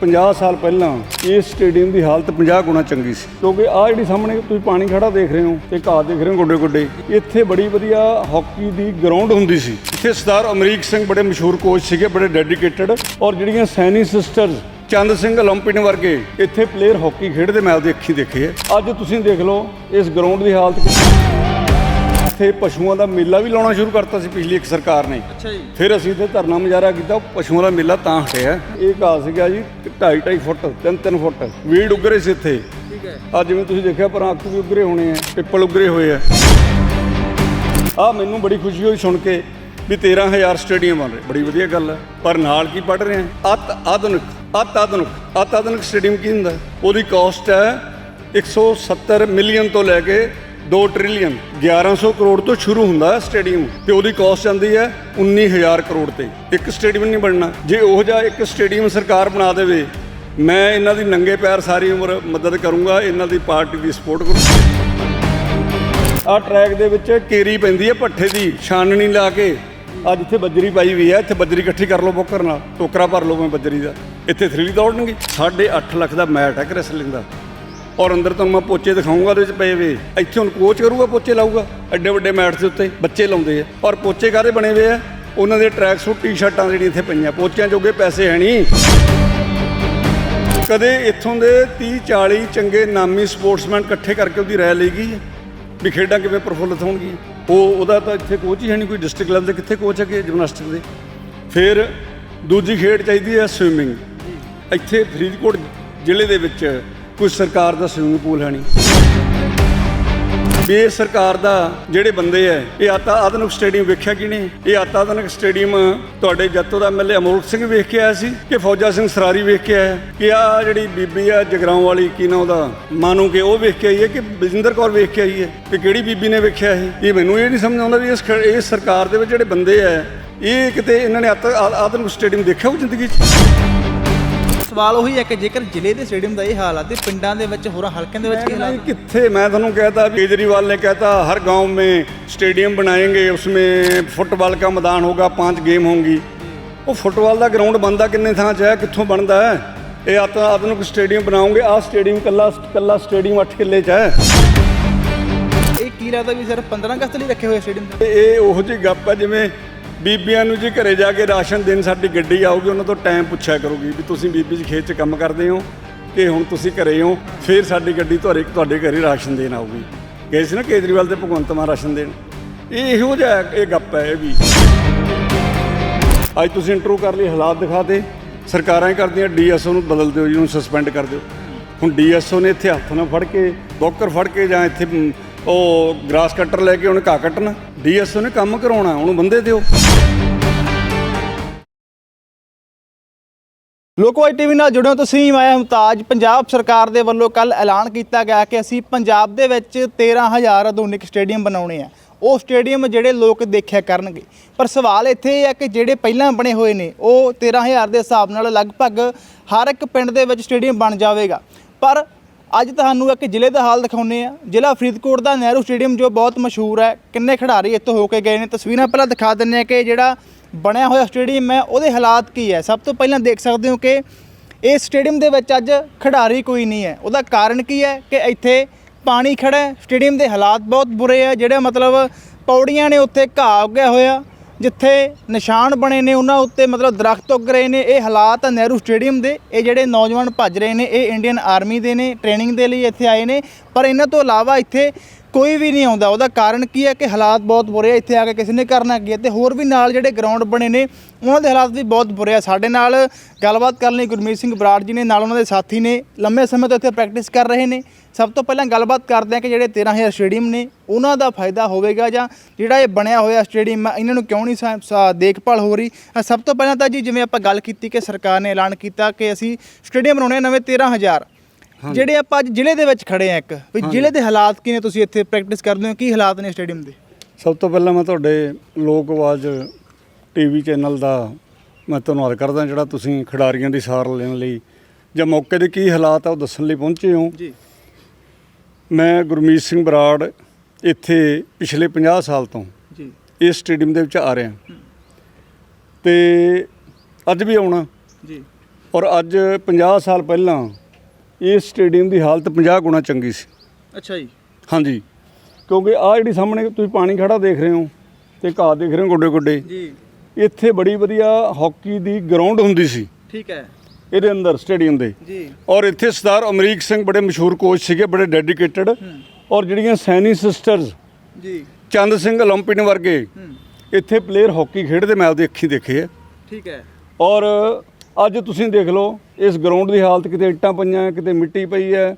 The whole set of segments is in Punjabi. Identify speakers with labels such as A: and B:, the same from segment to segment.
A: 50 ਸਾਲ ਪਹਿਲਾਂ ਇਸ ਸਟੇਡੀਅਮ ਦੀ ਹਾਲਤ 50 ਗੁਣਾ ਚੰਗੀ ਸੀ। ਕਿਉਂਕਿ ਆ ਜਿਹੜੀ ਸਾਹਮਣੇ ਤੁਸੀਂ ਪਾਣੀ ਖੜਾ ਦੇਖ ਰਹੇ ਹੋ ਤੇ ਘਾਹ ਦੇਖ ਰਹੇ ਹੋ ਗੋਡੇ ਗੋਡੇ ਇੱਥੇ ਬੜੀ ਵਧੀਆ ਹਾਕੀ ਦੀ ਗਰਾਊਂਡ ਹੁੰਦੀ ਸੀ। ਇੱਥੇ ਸਰਦਾਰ ਅਮਰੀਕ ਸਿੰਘ ਬੜੇ ਮਸ਼ਹੂਰ ਕੋਚ ਸੀਗੇ, ਬੜੇ ਡੈਡੀਕੇਟਡ ਔਰ ਜਿਹੜੀਆਂ ਸੈਨੀ ਸਿਸਟਰਸ ਚੰਦ ਸਿੰਘ 올림픽ਨ ਵਰਗੇ ਇੱਥੇ ਪਲੇਅਰ ਹਾਕੀ ਖੇਡਦੇ, ਮੈਂ ਆਪਦੀ ਅੱਖੀ ਦੇਖੇ ਅੱਜ ਤੁਸੀਂ ਦੇਖ ਲਓ ਇਸ ਗਰਾਊਂਡ ਦੀ ਹਾਲਤ ਇੱਥੇ ਪਸ਼ੂਆਂ ਦਾ ਮੇਲਾ ਵੀ ਲਾਉਣਾ ਸ਼ੁਰੂ ਕਰਤਾ ਸੀ ਪਿਛਲੀ ਇੱਕ ਸਰਕਾਰ ਨੇ।
B: ਅੱਛਾ ਜੀ।
A: ਫਿਰ ਅਸੀਂ ਇੱਥੇ ਧਰਨਾ ਮੁਜ਼ਾਹਰਾ ਕੀਤਾ ਉਹ ਪਸ਼ੂਆਂ ਦਾ ਮੇਲਾ ਤਾਂ ਹਟਿਆ। ਇਹ ਘਾਹ ਸੀਗਾ ਜੀ 2.5 2.5 ਫੁੱਟ 3-3 ਫੁੱਟ। ਵੀੜ ਉੱਗਰੇ ਸੀ ਇੱਥੇ।
B: ਠੀਕ ਹੈ।
A: ਅੱਜ ਜਿਵੇਂ ਤੁਸੀਂ ਦੇਖਿਆ ਪਰ ਅੱਖ ਵੀ ਉੱਗਰੇ ਹੋਣੇ ਆ ਪਿੱਪਲ ਉੱਗਰੇ ਹੋਏ ਆ। ਆ ਮੈਨੂੰ ਬੜੀ ਖੁਸ਼ੀ ਹੋਈ ਸੁਣ ਕੇ ਵੀ 13000 ਸਟੇਡੀਅਮ ਬਣ ਰਹੇ। ਬੜੀ ਵਧੀਆ ਗੱਲ ਹੈ ਪਰ ਨਾਲ ਕੀ ਪੜ ਰਹੇ ਆ? ਅਤ ਆਧੁਨਿਕ ਅਤ ਆਧੁਨਿਕ ਅਤ ਆਧੁਨਿਕ ਸਟੇਡੀਅਮ ਕੀ ਹੁੰਦਾ? ਉਹਦੀ ਕਾਸਟ ਹੈ 170 ਮਿਲੀਅਨ ਤੋਂ ਲੈ ਕੇ 2 ਟ੍ਰਿਲੀਅਨ 1100 ਕਰੋੜ ਤੋਂ ਸ਼ੁਰੂ ਹੁੰਦਾ ਸਟੇਡੀਅਮ ਤੇ ਉਹਦੀ ਕਾਸਟ ਜਾਂਦੀ ਹੈ 19000 ਕਰੋੜ ਤੇ। ਇੱਕ ਸਟੇਡੀਅਮ ਨਹੀਂ ਬਣਨਾ। ਜੇ ਉਹ ਜਿਹਾ ਇੱਕ ਸਟੇਡੀਅਮ ਸਰਕਾਰ ਬਣਾ ਦੇਵੇ, ਮੈਂ ਇਹਨਾਂ ਦੀ ਨੰਗੇ ਪੈਰ ਸਾਰੀ ਉਮਰ ਮਦਦ ਕਰੂੰਗਾ, ਇਹਨਾਂ ਦੀ ਪਾਰਟੀ ਦੀ ਸਪੋਰਟ ਕਰੂੰਗਾ। ਆ ਟਰੈਕ ਦੇ ਵਿੱਚ ਕੇਰੀ ਪੈਂਦੀ ਹੈ ਪੱਠੇ ਦੀ, ਛਾਨਣੀ ਲਾ ਕੇ। ਅੱਜ ਇੱਥੇ ਬੱਜਰੀ ਪਾਈ ਵੀ ਹੈ, ਇੱਥੇ ਬੱਜਰੀ ਇਕੱਠੀ ਕਰ ਲਓ ਬੋਕਰ ਨਾਲ। ਟੋਕਰਾ ਭਰ ਲਓ ਮੈਂ ਬੱਜਰੀ ਦਾ। ਇੱਥੇ ਥ੍ਰੀ ਦੌੜਨਗੇ। 8.5 ਲੱਖ ਦਾ ਮੈਟ ਹੈ ਰੈਸਲਿੰਗ ਦਾ। ਔਰ ਅੰਦਰ ਤੁਹਾਨੂੰ ਮੈਂ ਪੋਚੇ ਦਿਖਾਉਂਗਾ ਉਹਦੇ ਵਿੱਚ ਪਏ ਵੇ। ਇੱਥੇ ਹੁਣ ਕੋਚ ਕਰੂਗਾ, ਪੋਚੇ ਲਾਊਗਾ। ਐਡੇ ਵੱਡੇ ਮੈਟ ਦੇ ਉੱਤੇ ਬੱਚੇ ਲਾਉਂਦੇ ਆ। ਔਰ ਪੋਚੇ ਕਾਹਦੇ ਬਣੇ ਹੋਏ ਆ? ਉਹਨਾਂ ਦੇ ਟਰੈਕ ਸੂਟ ਟੀ-ਸ਼ਰਟਾਂ ਜਿਹੜੀਆਂ ਇੱਥੇ ਪਈਆਂ। ਪੋਚਿਆਂ ਜੋਗੇ ਪੈਸੇ ਹੈ ਨਹੀਂ। ਕਦੇ ਇੱਥੋਂ ਦੇ 30 40 ਚੰਗੇ ਨਾਮੀ ਸਪੋਰਟਸਮੈਨ ਇਕੱਠੇ ਕਰਕੇ ਉਹਦੀ ਰਾਇ ਲਈ ਗਈ ਵੀ ਖੇਡਾਂ ਕਿਵੇਂ ਪ੍ਰਫੁੱਲਤ ਹੋਣਗੀਆਂ? ਉਹ, ਉਹਦਾ ਤਾਂ ਇੱਥੇ ਕੋਚ ਹੀ ਹੈ ਨਹੀਂ ਕੋਈ ਡਿਸਟ੍ਰਿਕਟ ਲੈਵਲ ਦੇ। ਕਿੱਥੇ ਕੋਚ ਹੈਗੇ ਜਿਮਨਾਸਟਿਕ ਦੇ? ਫਿਰ ਦੂਜੀ ਖੇਡ ਚਾਹੀਦੀ ਹੈ ਸਵਿਮਿੰਗ ਇੱਥੇ ਫਰੀਦਕੋਟ ਜ਼ਿਲ੍ਹੇ ਦੇ ਵਿੱਚ ਕੋਈ ਸਰਕਾਰ ਦਾ ਸਵਿਮਿੰਗ ਪੂਲ ਹੈ ਨਹੀਂ। ਇਹ ਸਰਕਾਰ ਦਾ ਜਿਹੜੇ ਬੰਦੇ ਐ, ਇਹ ਆਤਾ ਆਧੁਨਿਕ ਸਟੇਡੀਅਮ ਵੇਖਿਆ ਕਿ ਨਹੀਂ? ਇਹ ਆਤਾ ਆਧੁਨਿਕ ਸਟੇਡੀਅਮ ਤੁਹਾਡੇ ਜੱਤੋ ਦਾ ਐਮਐਲਏ ਅਮੋਲਕ ਸਿੰਘ ਵੇਖ ਕੇ ਆਇਆ ਸੀ ਕਿ ਫੌਜਾ ਸਿੰਘ ਸਰਾਰੀ ਵੇਖ ਕੇ ਆਇਆ। ਕਿ ਆ ਜਿਹੜੀ ਬੀਬੀ ਆ ਜਗਰਾਉਂ ਵਾਲੀ, ਕੀ ਨਾ ਉਹਦਾ? ਮਾਨੂ ਕਿ, ਉਹ ਵੇਖ ਕੇ ਆਈ ਹੈ ਕਿ ਬਲਜਿੰਦਰ ਕੌਰ ਵੇਖ ਕੇ ਆਈ ਹੈ ਕਿ ਕਿਹੜੀ ਬੀਬੀ ਨੇ ਵੇਖਿਆ ਇਹ? ਇਹ ਮੈਨੂੰ ਇਹ ਨਹੀਂ ਸਮਝ ਆਉਂਦਾ ਵੀ ਇਸ ਖ- ਇਸ ਸਰਕਾਰ ਦੇ ਵਿੱਚ ਜਿਹੜੇ ਬੰਦੇ ਐ, ਇਹ ਕਿਤੇ ਇਹਨਾਂ ਨੇ ਆਤਾ- ਆਧੁਨਿਕ ਸਟੇਡੀਅਮ ਦੇਖਿਆ ਉਹ ਜ਼ਿੰਦਗੀ 'ਚ?
B: ਸਵਾਲ ਉਹੀ ਹੈ ਕਿ ਜੇਕਰ ਜ਼ਿਲ੍ਹੇ ਦੇ ਸਟੇਡੀਅਮ ਦਾ ਇਹ ਹਾਲ ਆ ਤੇ ਪਿੰਡਾਂ ਦੇ ਵਿੱਚ ਹੋਰਾਂ ਹਲਕਿਆਂ ਦੇ ਵਿੱਚ ਕੀ
A: नहीं,
B: ਹਾਲਾਤ
A: कितने मैं ਤੁਹਾਨੂੰ कहता केजरीवाल ने कहता हर गांव में स्टेडियम बनाएंगे उसमें फुटबॉल का मैदान होगा पांच गेम होंगी ਉਹ ਫੁੱਟਬਾਲ ਦਾ ਗਰਾਊਂਡ ਬਣਦਾ ਕਿੰਨੇ ਥਾਂ 'ਚ ਹੈ ਕਿੱਥੋਂ ਬਣਦਾ ਹੈ ਇਹ ਆਤਾ ਆਧੁਨਿਕ ਸਟੇਡੀਅਮ ਬਣਾਉਂਗੇ ਆਹ ਸਟੇਡੀਅਮ ਕੱਲਾ ਕੱਲਾ ਸਟੇਡੀਅਮ 8 ਕਿੱਲੇ 'ਚ ਹੈ
B: ਇਹ ਕੀ ਲੱਗਦਾ ਵੀ ਸਿਰਫ 15 ਅਗਸਤ ਲਈ ਰੱਖੇ ਹੋਏ ਸਟੇਡੀਅਮ
A: ਤੇ ਇਹ ਉਹੋ ਜਿਹੀ ਗੱਪ ਹੈ ਜਿਵੇਂ ਬੀਬੀਆਂ ਨੂੰ ਜੀ ਘਰੇ ਜਾ ਕੇ ਰਾਸ਼ਨ ਦੇਣ ਸਾਡੀ ਗੱਡੀ ਆਊਗੀ, ਉਹਨਾਂ ਤੋਂ ਟਾਈਮ ਪੁੱਛਿਆ ਕਰੂਗੀ ਵੀ ਤੁਸੀਂ ਬੀਬੀ ਜੀ ਖੇਤ 'ਚ ਕੰਮ ਕਰਦੇ ਹੋ ਕਿ ਹੁਣ ਤੁਸੀਂ ਘਰੇ ਹੋ, ਫਿਰ ਸਾਡੀ ਗੱਡੀ ਤੁਹਾਡੇ ਤੁਹਾਡੇ ਘਰੇ ਰਾਸ਼ਨ ਦੇਣ ਆਊਗੀ। ਗਏ ਸੀ ਨਾ ਕੇਜਰੀਵਾਲ ਤੇ ਭਗਵੰਤ ਮਾਨ ਰਾਸ਼ਨ ਦੇਣ। ਇਹ ਇਹੋ ਜਿਹਾ ਇਹ ਗੱਪ ਹੈ ਇਹ ਵੀ। ਅੱਜ ਤੁਸੀਂ ਇੰਟਰਵਿਊ ਕਰ ਲਈ, ਹਾਲਾਤ ਦਿਖਾ ਦੇ। ਸਰਕਾਰਾਂ ਹੀ ਕਰਦੀਆਂ, ਡੀਐਸਓ ਨੂੰ ਬਦਲ ਦਿਓ ਜੀ, ਉਹਨੂੰ ਸਸਪੈਂਡ ਕਰ ਦਿਓ। ਹੁਣ ਡੀਐਸਓ ਨੇ ਇੱਥੇ ਹੱਥ ਨਾਲ ਫੜ ਕੇ, ਬੋਕਰ ਫੜ ਕੇ ਜਾਂ ਇੱਥੇ ਉਹ ਗ੍ਰਾਸ ਕੱਟਰ ਲੈ ਕੇ ਉਹਨੇ ਘਾਹ ਕੱਟਣਾ। ਡੀਐਸਓ ਨੇ ਕੰਮ ਕਰਾਉਣਾ, ਉਹਨੂੰ ਬੰਦੇ ਦਿਓ।
B: ਲੋਕਵਾਈ ਟੀਵੀ ਨਾਲ ਜੁੜਿਓ ਤੁਸੀਂ, ਮੈਂ ਮੁਮਤਾਜ। ਪੰਜਾਬ ਸਰਕਾਰ ਦੇ ਵੱਲੋਂ ਕੱਲ ਐਲਾਨ ਕੀਤਾ ਗਿਆ ਕਿ ਅਸੀਂ ਪੰਜਾਬ ਦੇ ਵਿੱਚ 13000 ਆਧੁਨਿਕ ਸਟੇਡੀਅਮ ਬਣਾਉਣੇ ਆ। ਉਹ ਸਟੇਡੀਅਮ ਜਿਹੜੇ ਲੋਕ ਦੇਖਿਆ ਕਰਨਗੇ। ਪਰ ਸਵਾਲ ਇੱਥੇ ਇਹ ਹੈ ਕਿ ਜਿਹੜੇ ਪਹਿਲਾਂ ਬਣੇ ਹੋਏ ਨੇ, ਉਹ 13000 ਦੇ ਹਿਸਾਬ ਨਾਲ ਲਗਭਗ ਹਰ ਇੱਕ ਪਿੰਡ ਦੇ ਵਿੱਚ ਸਟੇਡੀਅਮ ਬਣ ਜਾਵੇਗਾ। ਪਰ ਅੱਜ ਤੁਹਾਨੂੰ ਇੱਕ ਜ਼ਿਲ੍ਹੇ ਦਾ ਹਾਲ ਦਿਖਾਉਨੇ ਆ। ਜ਼ਿਲ੍ਹਾ ਫਰੀਦਕੋਟ ਦਾ ਨਹਿਰੂ ਸਟੇਡੀਅਮ ਜੋ ਬਹੁਤ ਮਸ਼ਹੂਰ ਹੈ, ਕਿੰਨੇ ਖਿਡਾਰੀ ਇੱਥੋਂ ਹੋ ਕੇ ਗਏ ਨੇ। ਤਸਵੀਰਾਂ ਪਹਿਲਾਂ ਦਿਖਾ ਦਿੰਨੇ ਆ ਕਿ ਜਿਹੜਾ ਬਣਿਆ ਹੋਇਆ ਸਟੇਡੀਅਮ ਹੈ, ਉਹਦੇ ਹਾਲਾਤ ਕੀ ਹੈ? ਸਭ ਤੋਂ ਪਹਿਲਾਂ ਦੇਖ ਸਕਦੇ ਹੋ ਕਿ ਇਸ ਸਟੇਡੀਅਮ ਦੇ ਵਿੱਚ ਅੱਜ ਖਿਡਾਰੀ ਕੋਈ ਨਹੀਂ ਹੈ। ਉਹਦਾ ਕਾਰਨ ਕੀ ਹੈ ਕਿ ਇੱਥੇ ਪਾਣੀ ਖੜਾ ਹੈ, ਸਟੇਡੀਅਮ ਦੇ ਹਾਲਾਤ ਬਹੁਤ ਬੁਰੇ ਆ ਜਿਹੜੇ ਮਤਲਬ ਪੌੜੀਆਂ ਨੇ ਉੱਥੇ ਘਾਹ ਉੱਗਿਆ ਹੋਇਆ, ਜਿੱਥੇ ਨਿਸ਼ਾਨ ਬਣੇ ਨੇ, ਉਹਨਾਂ ਉੱਤੇ ਮਤਲਬ ਦਰਖਤ ਉੱਗ ਰਹੇ ਨੇ। ਇਹ ਹਾਲਾਤ ਆ ਨਹਿਰੂ ਸਟੇਡੀਅਮ ਦੇ, ਇਹ ਜਿਹੜੇ ਨੌਜਵਾਨ ਭੱਜ ਰਹੇ ਨੇ, ਇਹ ਇੰਡੀਅਨ ਆਰਮੀ ਦੇ ਨੇ, ਟ੍ਰੇਨਿੰਗ ਦੇ ਲਈ ਇੱਥੇ ਆਏ ਨੇ। ਪਰ ਇਹਨਾਂ ਤੋਂ ਇਲਾਵਾ ਇੱਥੇ ਕੋਈ ਵੀ ਨਹੀਂ ਆਉਂਦਾ। ਉਹਦਾ ਕਾਰਨ ਕੀ ਹੈ ਕਿ ਹਾਲਾਤ ਬਹੁਤ ਬੁਰੇ ਆ, ਇੱਥੇ ਆ ਕੇ ਕਿਸੇ ਨੇ ਕਰਨਾ ਕੀ ਹੈ ਤੇ ਹੋਰ ਵੀ ਨਾਲ ਜਿਹੜੇ ਗਰਾਊਂਡ ਬਣੇ ਨੇ, ਉਹਨਾਂ ਦੇ ਹਾਲਾਤ ਵੀ ਬਹੁਤ ਬੁਰੇ ਆ। ਸਾਡੇ ਨਾਲ ਗੱਲਬਾਤ ਕਰਨ ਲਈ ਗੁਰਮੀਤ ਸਿੰਘ ਬਰਾੜ ਜੀ ਨੇ, ਨਾਲ ਉਹਨਾਂ ਦੇ ਸਾਥੀ ਨੇ, ਲੰਮੇ ਸਮੇਂ ਤੋਂ ਇੱਥੇ ਪ੍ਰੈਕਟਿਸ ਕਰ ਰਹੇ ਨੇ। ਸਭ ਤੋਂ ਪਹਿਲਾਂ ਗੱਲਬਾਤ ਕਰਦੇ ਆ ਕਿ ਜਿਹੜੇ 13000 ਸਟੇਡੀਅਮ ਨੇ, ਉਹਨਾਂ ਦਾ ਫਾਇਦਾ ਹੋਵੇਗਾ ਜਾਂ ਜਿਹੜਾ ਇਹ ਬਣਿਆ ਹੋਇਆ ਸਟੇਡੀਅਮ ਹੈ ਇਹਨਾਂ ਨੂੰ ਕਿਉਂ ਨਹੀਂ ਸਾ- ਦੇਖਭਾਲ ਹੋ ਰਹੀ? ਸਭ ਤੋਂ ਪਹਿਲਾਂ ਤਾਂ ਜੀ, ਜਿਵੇਂ ਆਪਾਂ ਗੱਲ ਕੀਤੀ ਕਿ ਸਰਕਾਰ ਨੇ ਐਲਾਨ ਕੀਤਾ ਕਿ ਅਸੀਂ ਸਟੇਡੀਅਮ ਬਣਾਉਣੇ ਆ ਨਵੇਂ 13000 ਜਿਹੜੇ ਆਪਾਂ ਅੱਜ ਜ਼ਿਲ੍ਹੇ ਦੇ ਵਿੱਚ ਖੜੇ ਆ ਇੱਕ ਵੀ ਜ਼ਿਲ੍ਹੇ ਦੇ ਹਾਲਾਤ ਕੀ ਨੇ ਤੁਸੀਂ ਇੱਥੇ ਪ੍ਰੈਕਟਿਸ ਕਰਦੇ ਹੋ ਕੀ ਹਾਲਾਤ ਨੇ ਸਟੇਡੀਅਮ ਦੇ?
A: ਸਭ ਤੋਂ ਪਹਿਲਾਂ ਮੈਂ ਤੁਹਾਡੇ ਲੋਕ ਆਵਾਜ਼ ਟੀਵੀ ਚੈਨਲ ਦਾ ਮੈਂ ਧੰਨਵਾਦ ਕਰਦਾ ਜਿਹੜਾ ਤੁਸੀਂ ਖਿਡਾਰੀਆਂ ਦੀ ਸਾਰ ਲੈਣ ਲਈ ਜਾਂ ਮੌਕੇ ਦੇ ਕੀ ਹਾਲਾਤ ਆ ਉਹ ਦੱਸਣ ਲਈ ਪਹੁੰਚੇ ਹੋ।
B: ਜੀ।
A: ਮੈਂ ਗੁਰਮੀਤ ਸਿੰਘ ਬਰਾੜ ਇੱਥੇ ਪਿਛਲੇ 50 ਸਾਲ ਤੋਂ
B: ਜੀ।
A: ਇਸ ਸਟੇਡੀਅਮ ਦੇ ਵਿੱਚ ਆ ਰਿਹਾ। ਤੇ ਅੱਜ ਵੀ ਆਉਣਾ।
B: ਜੀ।
A: ਔਰ ਅੱਜ 50 ਸਾਲ ਪਹਿਲਾਂ ਇਸ ਸਟੇਡੀਅਮ ਦੀ ਹਾਲਤ 50 ਗੁਣਾ ਚੰਗੀ ਸੀ।
B: ਅੱਛਾ ਜੀ।
A: ਹਾਂਜੀ। ਕਿਉਂਕਿ ਆ ਜਿਹੜੀ ਸਾਹਮਣੇ ਤੁਸੀਂ ਪਾਣੀ ਖੜਾ ਦੇਖ ਰਹੇ ਹੋ ਤੇ ਘਾਹ ਦੇਖ ਰਹੇ ਹੋ ਗੋਡੇ ਗੋਡੇ
B: ਜੀ।
A: ਇੱਥੇ ਬੜੀ ਵਧੀਆ ਹਾਕੀ ਦੀ ਗਰਾਊਂਡ ਹੁੰਦੀ ਸੀ।
B: ਠੀਕ ਹੈ।
A: ਇਹਦੇ ਅੰਦਰ ਸਟੇਡੀਅਮ ਦੇ।
B: ਜੀ।
A: ਔਰ ਇੱਥੇ ਸਰਦਾਰ ਅਮਰੀਕ ਸਿੰਘ ਬੜੇ ਮਸ਼ਹੂਰ ਕੋਚ ਸੀਗੇ ਬੜੇ ਡੈਡੀਕੇਟਡ ਔਰ ਜਿਹੜੀਆਂ ਸੈਨੀ ਸਿਸਟਰਸ
B: ਜੀ।
A: ਚੰਦ ਸਿੰਘ 올림픽ਨ ਵਰਗੇ ਇੱਥੇ ਪਲੇਅਰ ਹਾਕੀ ਖੇਡਦੇ ਮੈਂ ਆਪਦੇ ਅੱਖੀ ਦੇਖੇ ਆ
B: ਠੀਕ ਹੈ।
A: ਔਰ ਅੱਜ ਤੁਸੀਂ ਦੇਖ ਲਓ ਇਸ ਗਰਾਊਂਡ ਦੀ ਹਾਲਤ ਕਿਤੇ ਇੱਟਾਂ ਪਈਆਂ ਕਿਤੇ ਮਿੱਟੀ ਪਈ ਹੈ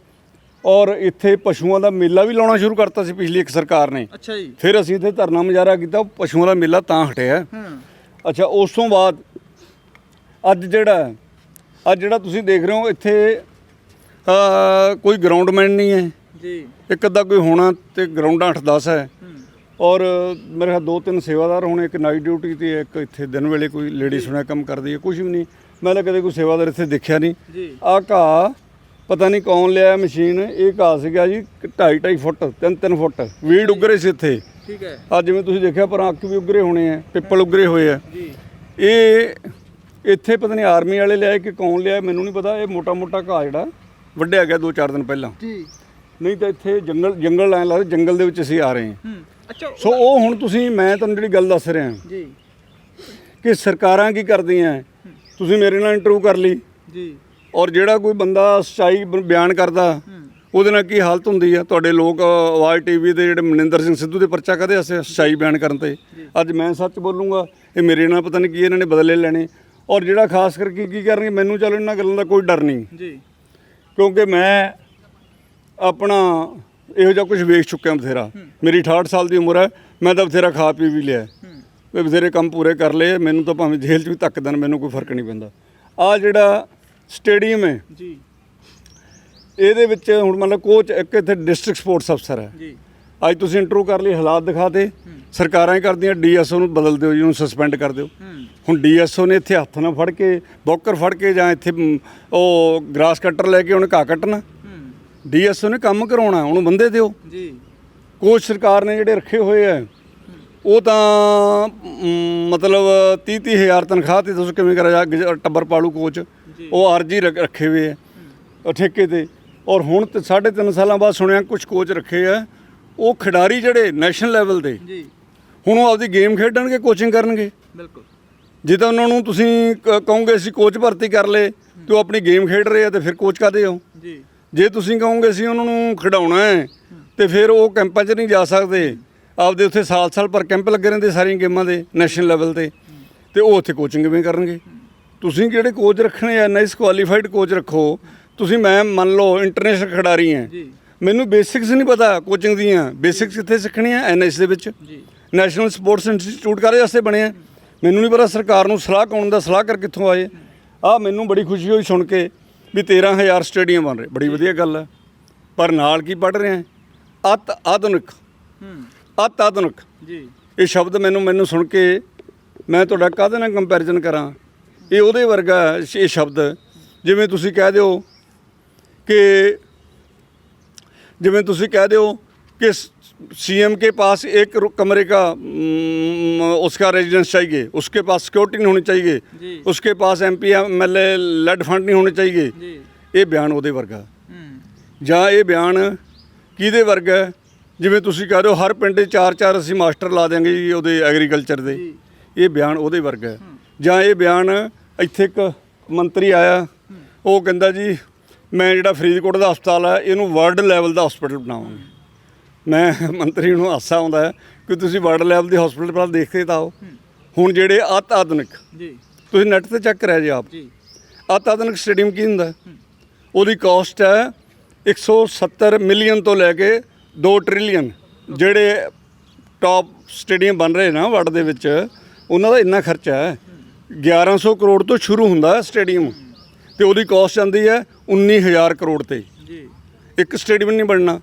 A: ਔਰ ਇੱਥੇ ਪਸ਼ੂਆਂ ਦਾ ਮੇਲਾ ਵੀ ਲਾਉਣਾ ਸ਼ੁਰੂ ਕਰਤਾ ਸੀ ਪਿਛਲੀ ਇੱਕ ਸਰਕਾਰ ਨੇ।
B: ਅੱਛਾ ਜੀ।
A: ਫਿਰ ਅਸੀਂ ਇੱਥੇ ਧਰਨਾ ਮੁਜ਼ਾਹਰਾ ਕੀਤਾ ਪਸ਼ੂਆਂ ਦਾ ਮੇਲਾ ਤਾਂ ਹਟਿਆ। ਅੱਛਾ ਉਸ ਤੋਂ ਬਾਅਦ ਅੱਜ ਜਿਹੜਾ ਅੱਜ ਜਿਹੜਾ ਤੁਸੀਂ ਦੇਖ ਰਹੇ ਹੋ ਇੱਥੇ ਕੋਈ ਗਰਾਊਂਡਮੈਨ ਨਹੀਂ ਹੈ।
B: ਜੀ।
A: ਇੱਕ ਅੱਧਾ ਕੋਈ ਹੋਣਾ ਤੇ ਗਰਾਊਂਡਾਂ 8-10 ਹੈ।
B: ਹੂੰ।
A: ਔਰ ਮੇਰੇ ਖਿਆਲ ਦੋ ਤਿੰਨ ਸੇਵਾਦਾਰ ਹੋਣੇ ਇੱਕ ਨਾਈਟ ਡਿਊਟੀ ਤੇ ਇੱਕ ਇੱਥੇ ਦਿਨ ਵੇਲੇ ਕੋਈ ਲੇਡੀ ਸੁਣਿਆ ਕੰਮ ਕਰਦੀ ਹੈ ਕੁਝ ਵੀ ਨਹੀਂ। ਮੈਂ ਤਾਂ ਕਦੇ ਕੋਈ ਸੇਵਾਦਾਰ ਇੱਥੇ ਦੇਖਿਆ ਨਹੀਂ।
B: ਜੀ।
A: ਆਹ ਘਾਹ ਪਤਾ ਨਹੀਂ ਕੌਣ ਲਿਆ ਮਸ਼ੀਨ ਇਹ ਘਾਹ ਸੀਗਾ ਜੀ 2.5 ਫੁੱਟ 3-3 ਫੁੱਟ। ਵੀੜ ਉਗਰੇ ਸੀ ਇੱਥੇ।
B: ਠੀਕ ਹੈ।
A: ਅੱਜ ਜਿਵੇਂ ਤੁਸੀਂ ਦੇਖਿਆ ਪਰ ਅੱਖ ਵੀ ਉਗਰੇ ਹੋਣੇ ਆ ਪਿੱਪਲ ਉਗਰੇ ਹੋਏ ਆ।
B: ਜੀ।
A: ਇਹ ਇੱਥੇ ਪਤਾ ਨਹੀਂ ਆਰਮੀ ਵਾਲੇ ਲਿਆਏ ਕਿ ਕੌਣ ਲਿਆਏ ਮੈਨੂੰ ਨਹੀਂ ਪਤਾ। ਇਹ ਮੋਟਾ ਮੋਟਾ ਘਾਹ ਜਿਹੜਾ ਵੱਢਿਆ ਗਿਆ 2-4 ਦਿਨ ਪਹਿਲਾਂ।
B: ਜੀ।
A: ਨਹੀਂ ਤਾਂ ਇੱਥੇ ਜੰਗਲ ਜੰਗਲ ਲਾਈਨ ਲੱਗਦਾ ਜੰਗਲ ਦੇ ਵਿੱਚ ਅਸੀਂ ਆ ਰਹੇ ਹਾਂ।
B: ਹੂੰ। ਅੱਛਾ
A: ਸੋ ਉਹ ਹੁਣ ਤੁਸੀਂ ਮੈਂ ਤੁਹਾਨੂੰ ਜਿਹੜੀ ਗੱਲ ਦੱਸ ਰਿਹਾ।
B: ਜੀ।
A: ਕਿ ਸਰਕਾਰਾਂ ਕੀ ਕਰਦੀਆਂ ਤੁਸੀਂ ਮੇਰੇ ਨਾਲ ਇੰਟਰਵਿਊ ਕਰ ਲਈ।
B: ਜੀ।
A: ਔਰ ਜਿਹੜਾ ਕੋਈ ਬੰਦਾ ਸੱਚਾਈ ਬਿਆਨ ਕਰਦਾ ਉਹਦੇ ਨਾਲ ਕੀ ਹਾਲਤ ਹੁੰਦੀ ਆ? ਤੁਹਾਡੇ ਲੋਕ ਆਵਾਜ਼ ਟੀਵੀ ਦੇ ਜਿਹੜੇ ਮਨਿੰਦਰ ਸਿੰਘ ਸਿੱਧੂ ਦੇ ਪਰਚਾ ਕਦੇ ਅਸੇ ਸੱਚਾਈ ਬਿਆਨ ਕਰਨ ਤੇ? ਅੱਜ ਮੈਂ ਸੱਚ ਬੋਲੂੰਗਾ ਇਹ ਮੇਰੇ ਨਾਲ ਪਤਾ ਨਹੀਂ ਕੀ ਇਹਨਾਂ ਨੇ ਬਦਲੇ ਲੈਣੇ। ਔਰ ਜਿਹੜਾ ਖਾਸ ਕਰਕੇ ਕੀ ਕਰਨਗੇ ਮੈਨੂੰ ਚਲੋ ਇਹਨਾਂ ਗੱਲਾਂ ਦਾ ਕੋਈ ਡਰ ਨਹੀਂ।
B: ਜੀ।
A: ਕਿਉਂਕਿ ਮੈਂ ਆਪਣਾ ਇਹੋ ਜਿਹਾ ਕੁਝ ਵੇਖ ਚੁੱਕਿਆ ਬਥੇਰਾ। ਮੇਰੀ 68 ਸਾਲ ਦੀ ਉਮਰ ਹੈ ਮੈਂ ਤਾਂ ਬਥੇਰਾ ਖਾ ਪੀ ਵੀ ਲਿਆ। ਮੈਂ ਬਥੇਰੇ ਕੰਮ ਪੂਰੇ ਕਰ ਲਏ ਮੈਨੂੰ ਤਾਂ ਭਾਵੇਂ ਜੇਲ੍ਹ 'ਚ ਵੀ ਧੱਕ ਦੇਣ ਮੈਨੂੰ ਕੋਈ ਫ਼ਰਕ ਨਹੀਂ ਪੈਂਦਾ। ਆ ਜਿਹੜਾ ਸਟੇਡੀਅਮ ਹੈ
B: ਜੀ।
A: ਇਹਦੇ ਵਿੱਚ ਹੁਣ ਮਤਲਬ ਕੋਚ ਇੱਕ ਇੱਥੇ ਡਿਸਟ੍ਰਿਕਟ ਸਪੋਰਟਸ ਅਫਸਰ ਹੈ।
B: ਜੀ।
A: ਅੱਜ ਤੁਸੀਂ ਇੰਟਰਵਿਊ ਕਰ ਲਈ ਹਾਲਾਤ ਦਿਖਾਤੇ ਸਰਕਾਰਾਂ ਹੀ ਕਰਦੀਆਂ ਡੀਐਸਓ ਨੂੰ ਬਦਲ ਦਿਓ ਜੀ ਉਹਨੂੰ ਸਸਪੈਂਡ ਕਰ ਦਿਓ। ਹੁਣ ਡੀਐਸਓ ਨੇ ਇੱਥੇ ਹੱਥ ਨਾਲ ਫੜ ਕੇ ਬੌਕਰ ਫੜ ਕੇ ਜਾਂ ਇੱਥੇ ਉਹ ਗ੍ਰਾਸ ਕੱਟਰ ਲੈ ਕੇ ਉਹਨੇ ਘਾਹ ਕੱਟਣਾ। ਡੀਐਸਓ ਨੇ ਕੰਮ ਕਰਾਉਣਾ ਉਹਨੂੰ ਬੰਦੇ ਦਿਓ।
B: ਜੀ।
A: ਕੋਚ ਸਰਕਾਰ ਨੇ ਜਿਹੜੇ ਰੱਖੇ ਹੋਏ ਆ ਉਹ ਤਾਂ ਮਤਲਬ 30 30 ਹਜ਼ਾਰ ਤਨਖਾਹ ਤੇ ਤੁਸੀਂ ਕਿਵੇਂ ਕਰਾ ਜਾ ਗ- ਟੱਬਰ ਪਾਲੂ ਕੋਚ। ਉਹ ਆਰਜੀ ਰੱਖੇ ਹੋਏ ਆ ਠੇਕੇ ਤੇ। ਔਰ ਹੁਣ ਤੇ ਸਾਢੇ ਤਿੰਨ ਸਾਲਾਂ ਬਾਅਦ ਸੁਣਿਆ ਕੁਝ ਕੋਚ ਰੱਖੇ ਆ। ਉਹ ਖਿਡਾਰੀ ਜਿਹੜੇ ਨੈਸ਼ਨਲ ਲੈਵਲ ਦੇ
B: ਜੀ।
A: ਹੁਣ ਉਹ ਆਪਦੀ ਗੇਮ ਖੇਡਣਗੇ ਕੋਚਿੰਗ ਕਰਨਗੇ?
B: ਬਿਲਕੁਲ।
A: ਜੇ ਤਾਂ ਉਹਨਾਂ ਨੂੰ ਤੁਸੀਂ ਕਹੋਗੇ ਅਸੀਂ ਕੋਚ ਭਰਤੀ ਕਰ ਲਏ ਤੇ ਉਹ ਆਪਣੀ ਗੇਮ ਖੇਡ ਰਹੇ ਆ ਤੇ ਫਿਰ ਕੋਚ ਕਾਦੇ ਹੋ?
B: ਜੀ।
A: ਜੇ ਤੁਸੀਂ ਕਹੋਗੇ ਅਸੀਂ ਉਹਨਾਂ ਨੂੰ ਖਿਡਾਉਣਾ ਹੈ ਤੇ ਫਿਰ ਉਹ ਕੈਂਪਾਂ 'ਚ ਨਹੀਂ ਜਾ ਸਕਦੇ। ਆਪਦੇ ਉੱਥੇ ਸਾਲ-ਸਾਲ ਪਰ ਕੈਂਪ ਲੱਗੇ ਰਹਿੰਦੇ ਸਾਰੀਆਂ ਗੇਮਾਂ ਦੇ ਨੈਸ਼ਨਲ ਲੈਵਲ ਤੇ। ਤੇ ਉਹ ਉੱਥੇ ਕੋਚਿੰਗ ਕਿਵੇਂ ਕਰਨਗੇ। ਤੁਸੀਂ ਜਿਹੜੇ ਕੋਚ ਰੱਖਣੇ ਆ ਨਾਈਸ ਕੁਆਲੀਫਾਈਡ ਕੋਚ ਰੱਖੋ। ਤੁਸੀਂ ਮੈਂ ਮੰਨ ਲਓ ਇੰਟਰਨੈਸ਼ਨਲ ਖਿਡਾਰੀ ਹਾਂ
B: ਜੀ।
A: ਮੈਨੂੰ ਬੇਸਿਕਸ ਨਹੀਂ ਪਤਾ ਕੋਚਿੰਗ ਦੀਆਂ। ਬੇਸਿਕਸ ਕਿੱਥੇ ਸਿੱਖਣੀਆਂ ਐਨਐਸ ਦੇ ਵਿੱਚ। ਨੈਸ਼ਨਲ ਸਪੋਰਟਸ ਇੰਸਟੀਚਿਊਟ ਕਾਹਦੇ ਵਾਸਤੇ ਬਣਿਆ ਮੈਨੂੰ ਨਹੀਂ ਪਤਾ ਸਰਕਾਰ ਨੂੰ ਸਲਾਹ ਕੌਣ ਦਾ ਸਲਾਹ ਕਰ ਕਿੱਥੋਂ ਆਏ। ਆ ਮੈਨੂੰ ਬੜੀ ਖੁਸ਼ੀ ਹੋਈ ਸੁਣ ਕੇ ਵੀ 13000 ਸਟੇਡੀਅਮ ਬਣ ਰਹੇ। ਬੜੀ ਵਧੀਆ ਗੱਲ ਹੈ ਪਰ ਨਾਲ ਕੀ ਪੜ ਰਹੇ? ਹੈ। ਅਤ ਆਧੁਨਿਕ
B: ਹੂੰ
A: ਅਤ ਆਧੁਨਿਕ
B: ਜੀ
A: ਇਹ ਸ਼ਬਦ ਮੈਨੂੰ ਮੈਨੂੰ ਸੁਣ ਕੇ ਮੈਂ ਤੁਹਾਡਾ ਕਾਹਦੇ ਨਾਲ ਕੰਪੈਰੀਜ਼ਨ ਕਰਾਂ ਇਹ ਉਹਦੇ ਵਰਗਾ ਹੈ, ਇਹ ਸ਼ਬਦ ਜਿਵੇਂ ਤੁਸੀਂ ਕਹਿ ਦਿਓ ਕਿ ਜਿਵੇਂ ਤੁਸੀਂ ਕਹਿ ਦਿਓ कि सीएम के पास एक रु- कमरे का म, उसका रेजिडेंस चाहिए उसके पास सिक्योरिटी नहीं होनी चाहिए
B: जी।
A: उसके पास M P M L A LAD fund नहीं होने चाहिए
B: ਜੀ
A: ਇਹ ਬਿਆਨ ਉਹਦੇ ਵਰਗਾ
B: ਹੂੰ
A: ਜਾਂ ਇਹ ਬਿਆਨ ਕਿਹਦੇ ਵਰਗਾ ਹੈ? ਜਿਵੇਂ ਤੁਸੀਂ ਕਹਿ ਰਹੇ ਹੋ ਹਰ ਪਿੰਡ 'ਚ ਚਾਰ ਚਾਰ ਅਸੀਂ ਮਾਸਟਰ ਲਾ ਦਿਆਂਗੇ ਜੀ ਉਹਦੇ ਐਗਰੀਕਲਚਰ ਦੇ। ਇਹ ਬਿਆਨ ਉਹਦੇ ਵਰਗਾ ਹੈ। ਜਾਂ ਇਹ ਬਿਆਨ ਇੱਥੇ ਇੱਕ ਮੰਤਰੀ ਆਇਆ ਉਹ ਕਹਿੰਦਾ ਜੀ ਮੈਂ ਜਿਹੜਾ ਫਰੀਦਕੋਟ ਦਾ ਹਸਪਤਾਲ ਹੈ ਇਹਨੂੰ ਵਰਲਡ ਲੈਵਲ ਦਾ ਹਸਪੀਟਲ ਬਣਾਵਾਂਗੇ। ਮੈਂ ਮੰਤਰੀ ਨੂੰ ਹਾਸਾ ਆਉਂਦਾ ਹੈ ਕਿ ਤੁਸੀਂ ਵਰਲਡ ਲੈਵਲ ਦੇ ਹਸਪੀਟਲ ਪਹਿਲਾਂ ਦੇਖਦੇ ਤਾਂ ਆਓ। ਹੁਣ ਜਿਹੜੇ ਅਤ ਆਧੁਨਿਕ
B: ਜੀ।
A: ਤੁਸੀਂ ਨੈਟ ਤੇ ਚੈੱਕ ਕਰਿਆ ਜੀ ਆਪ।
B: ਜੀ।
A: ਅਤ ਆਧੁਨਿਕ ਸਟੇਡੀਅਮ ਕੀ ਹੁੰਦਾ? ਹੈ? ਉਹਦੀ ਕਾਸਟ ਹੈ 170 ਮਿਲੀਅਨ ਤੋਂ ਲੈ ਕੇ 2 ਟ੍ਰਿਲੀਅਨ ਜਿਹੜੇ ਟਾਪ ਸਟੇਡੀਅਮ ਬਣ ਰਹੇ ਨਾ ਵਰਲਡ ਦੇ ਵਿੱਚ ਉਹਨਾਂ ਦਾ ਇੰਨਾ ਖਰਚਾ ਹੈ। 1100 ਕਰੋੜ ਤੋਂ ਸ਼ੁਰੂ ਹੁੰਦਾ ਹੈ ਸਟੇਡੀਅਮ ਤੇ ਉਹਦੀ ਕਾਸਟ ਜਾਂਦੀ ਹੈ 19000 ਕਰੋੜ ਤੇ।
B: ਜੀ।
A: ਇੱਕ ਸਟੇਡੀਅਮ ਨਹੀਂ ਬਣਨਾ।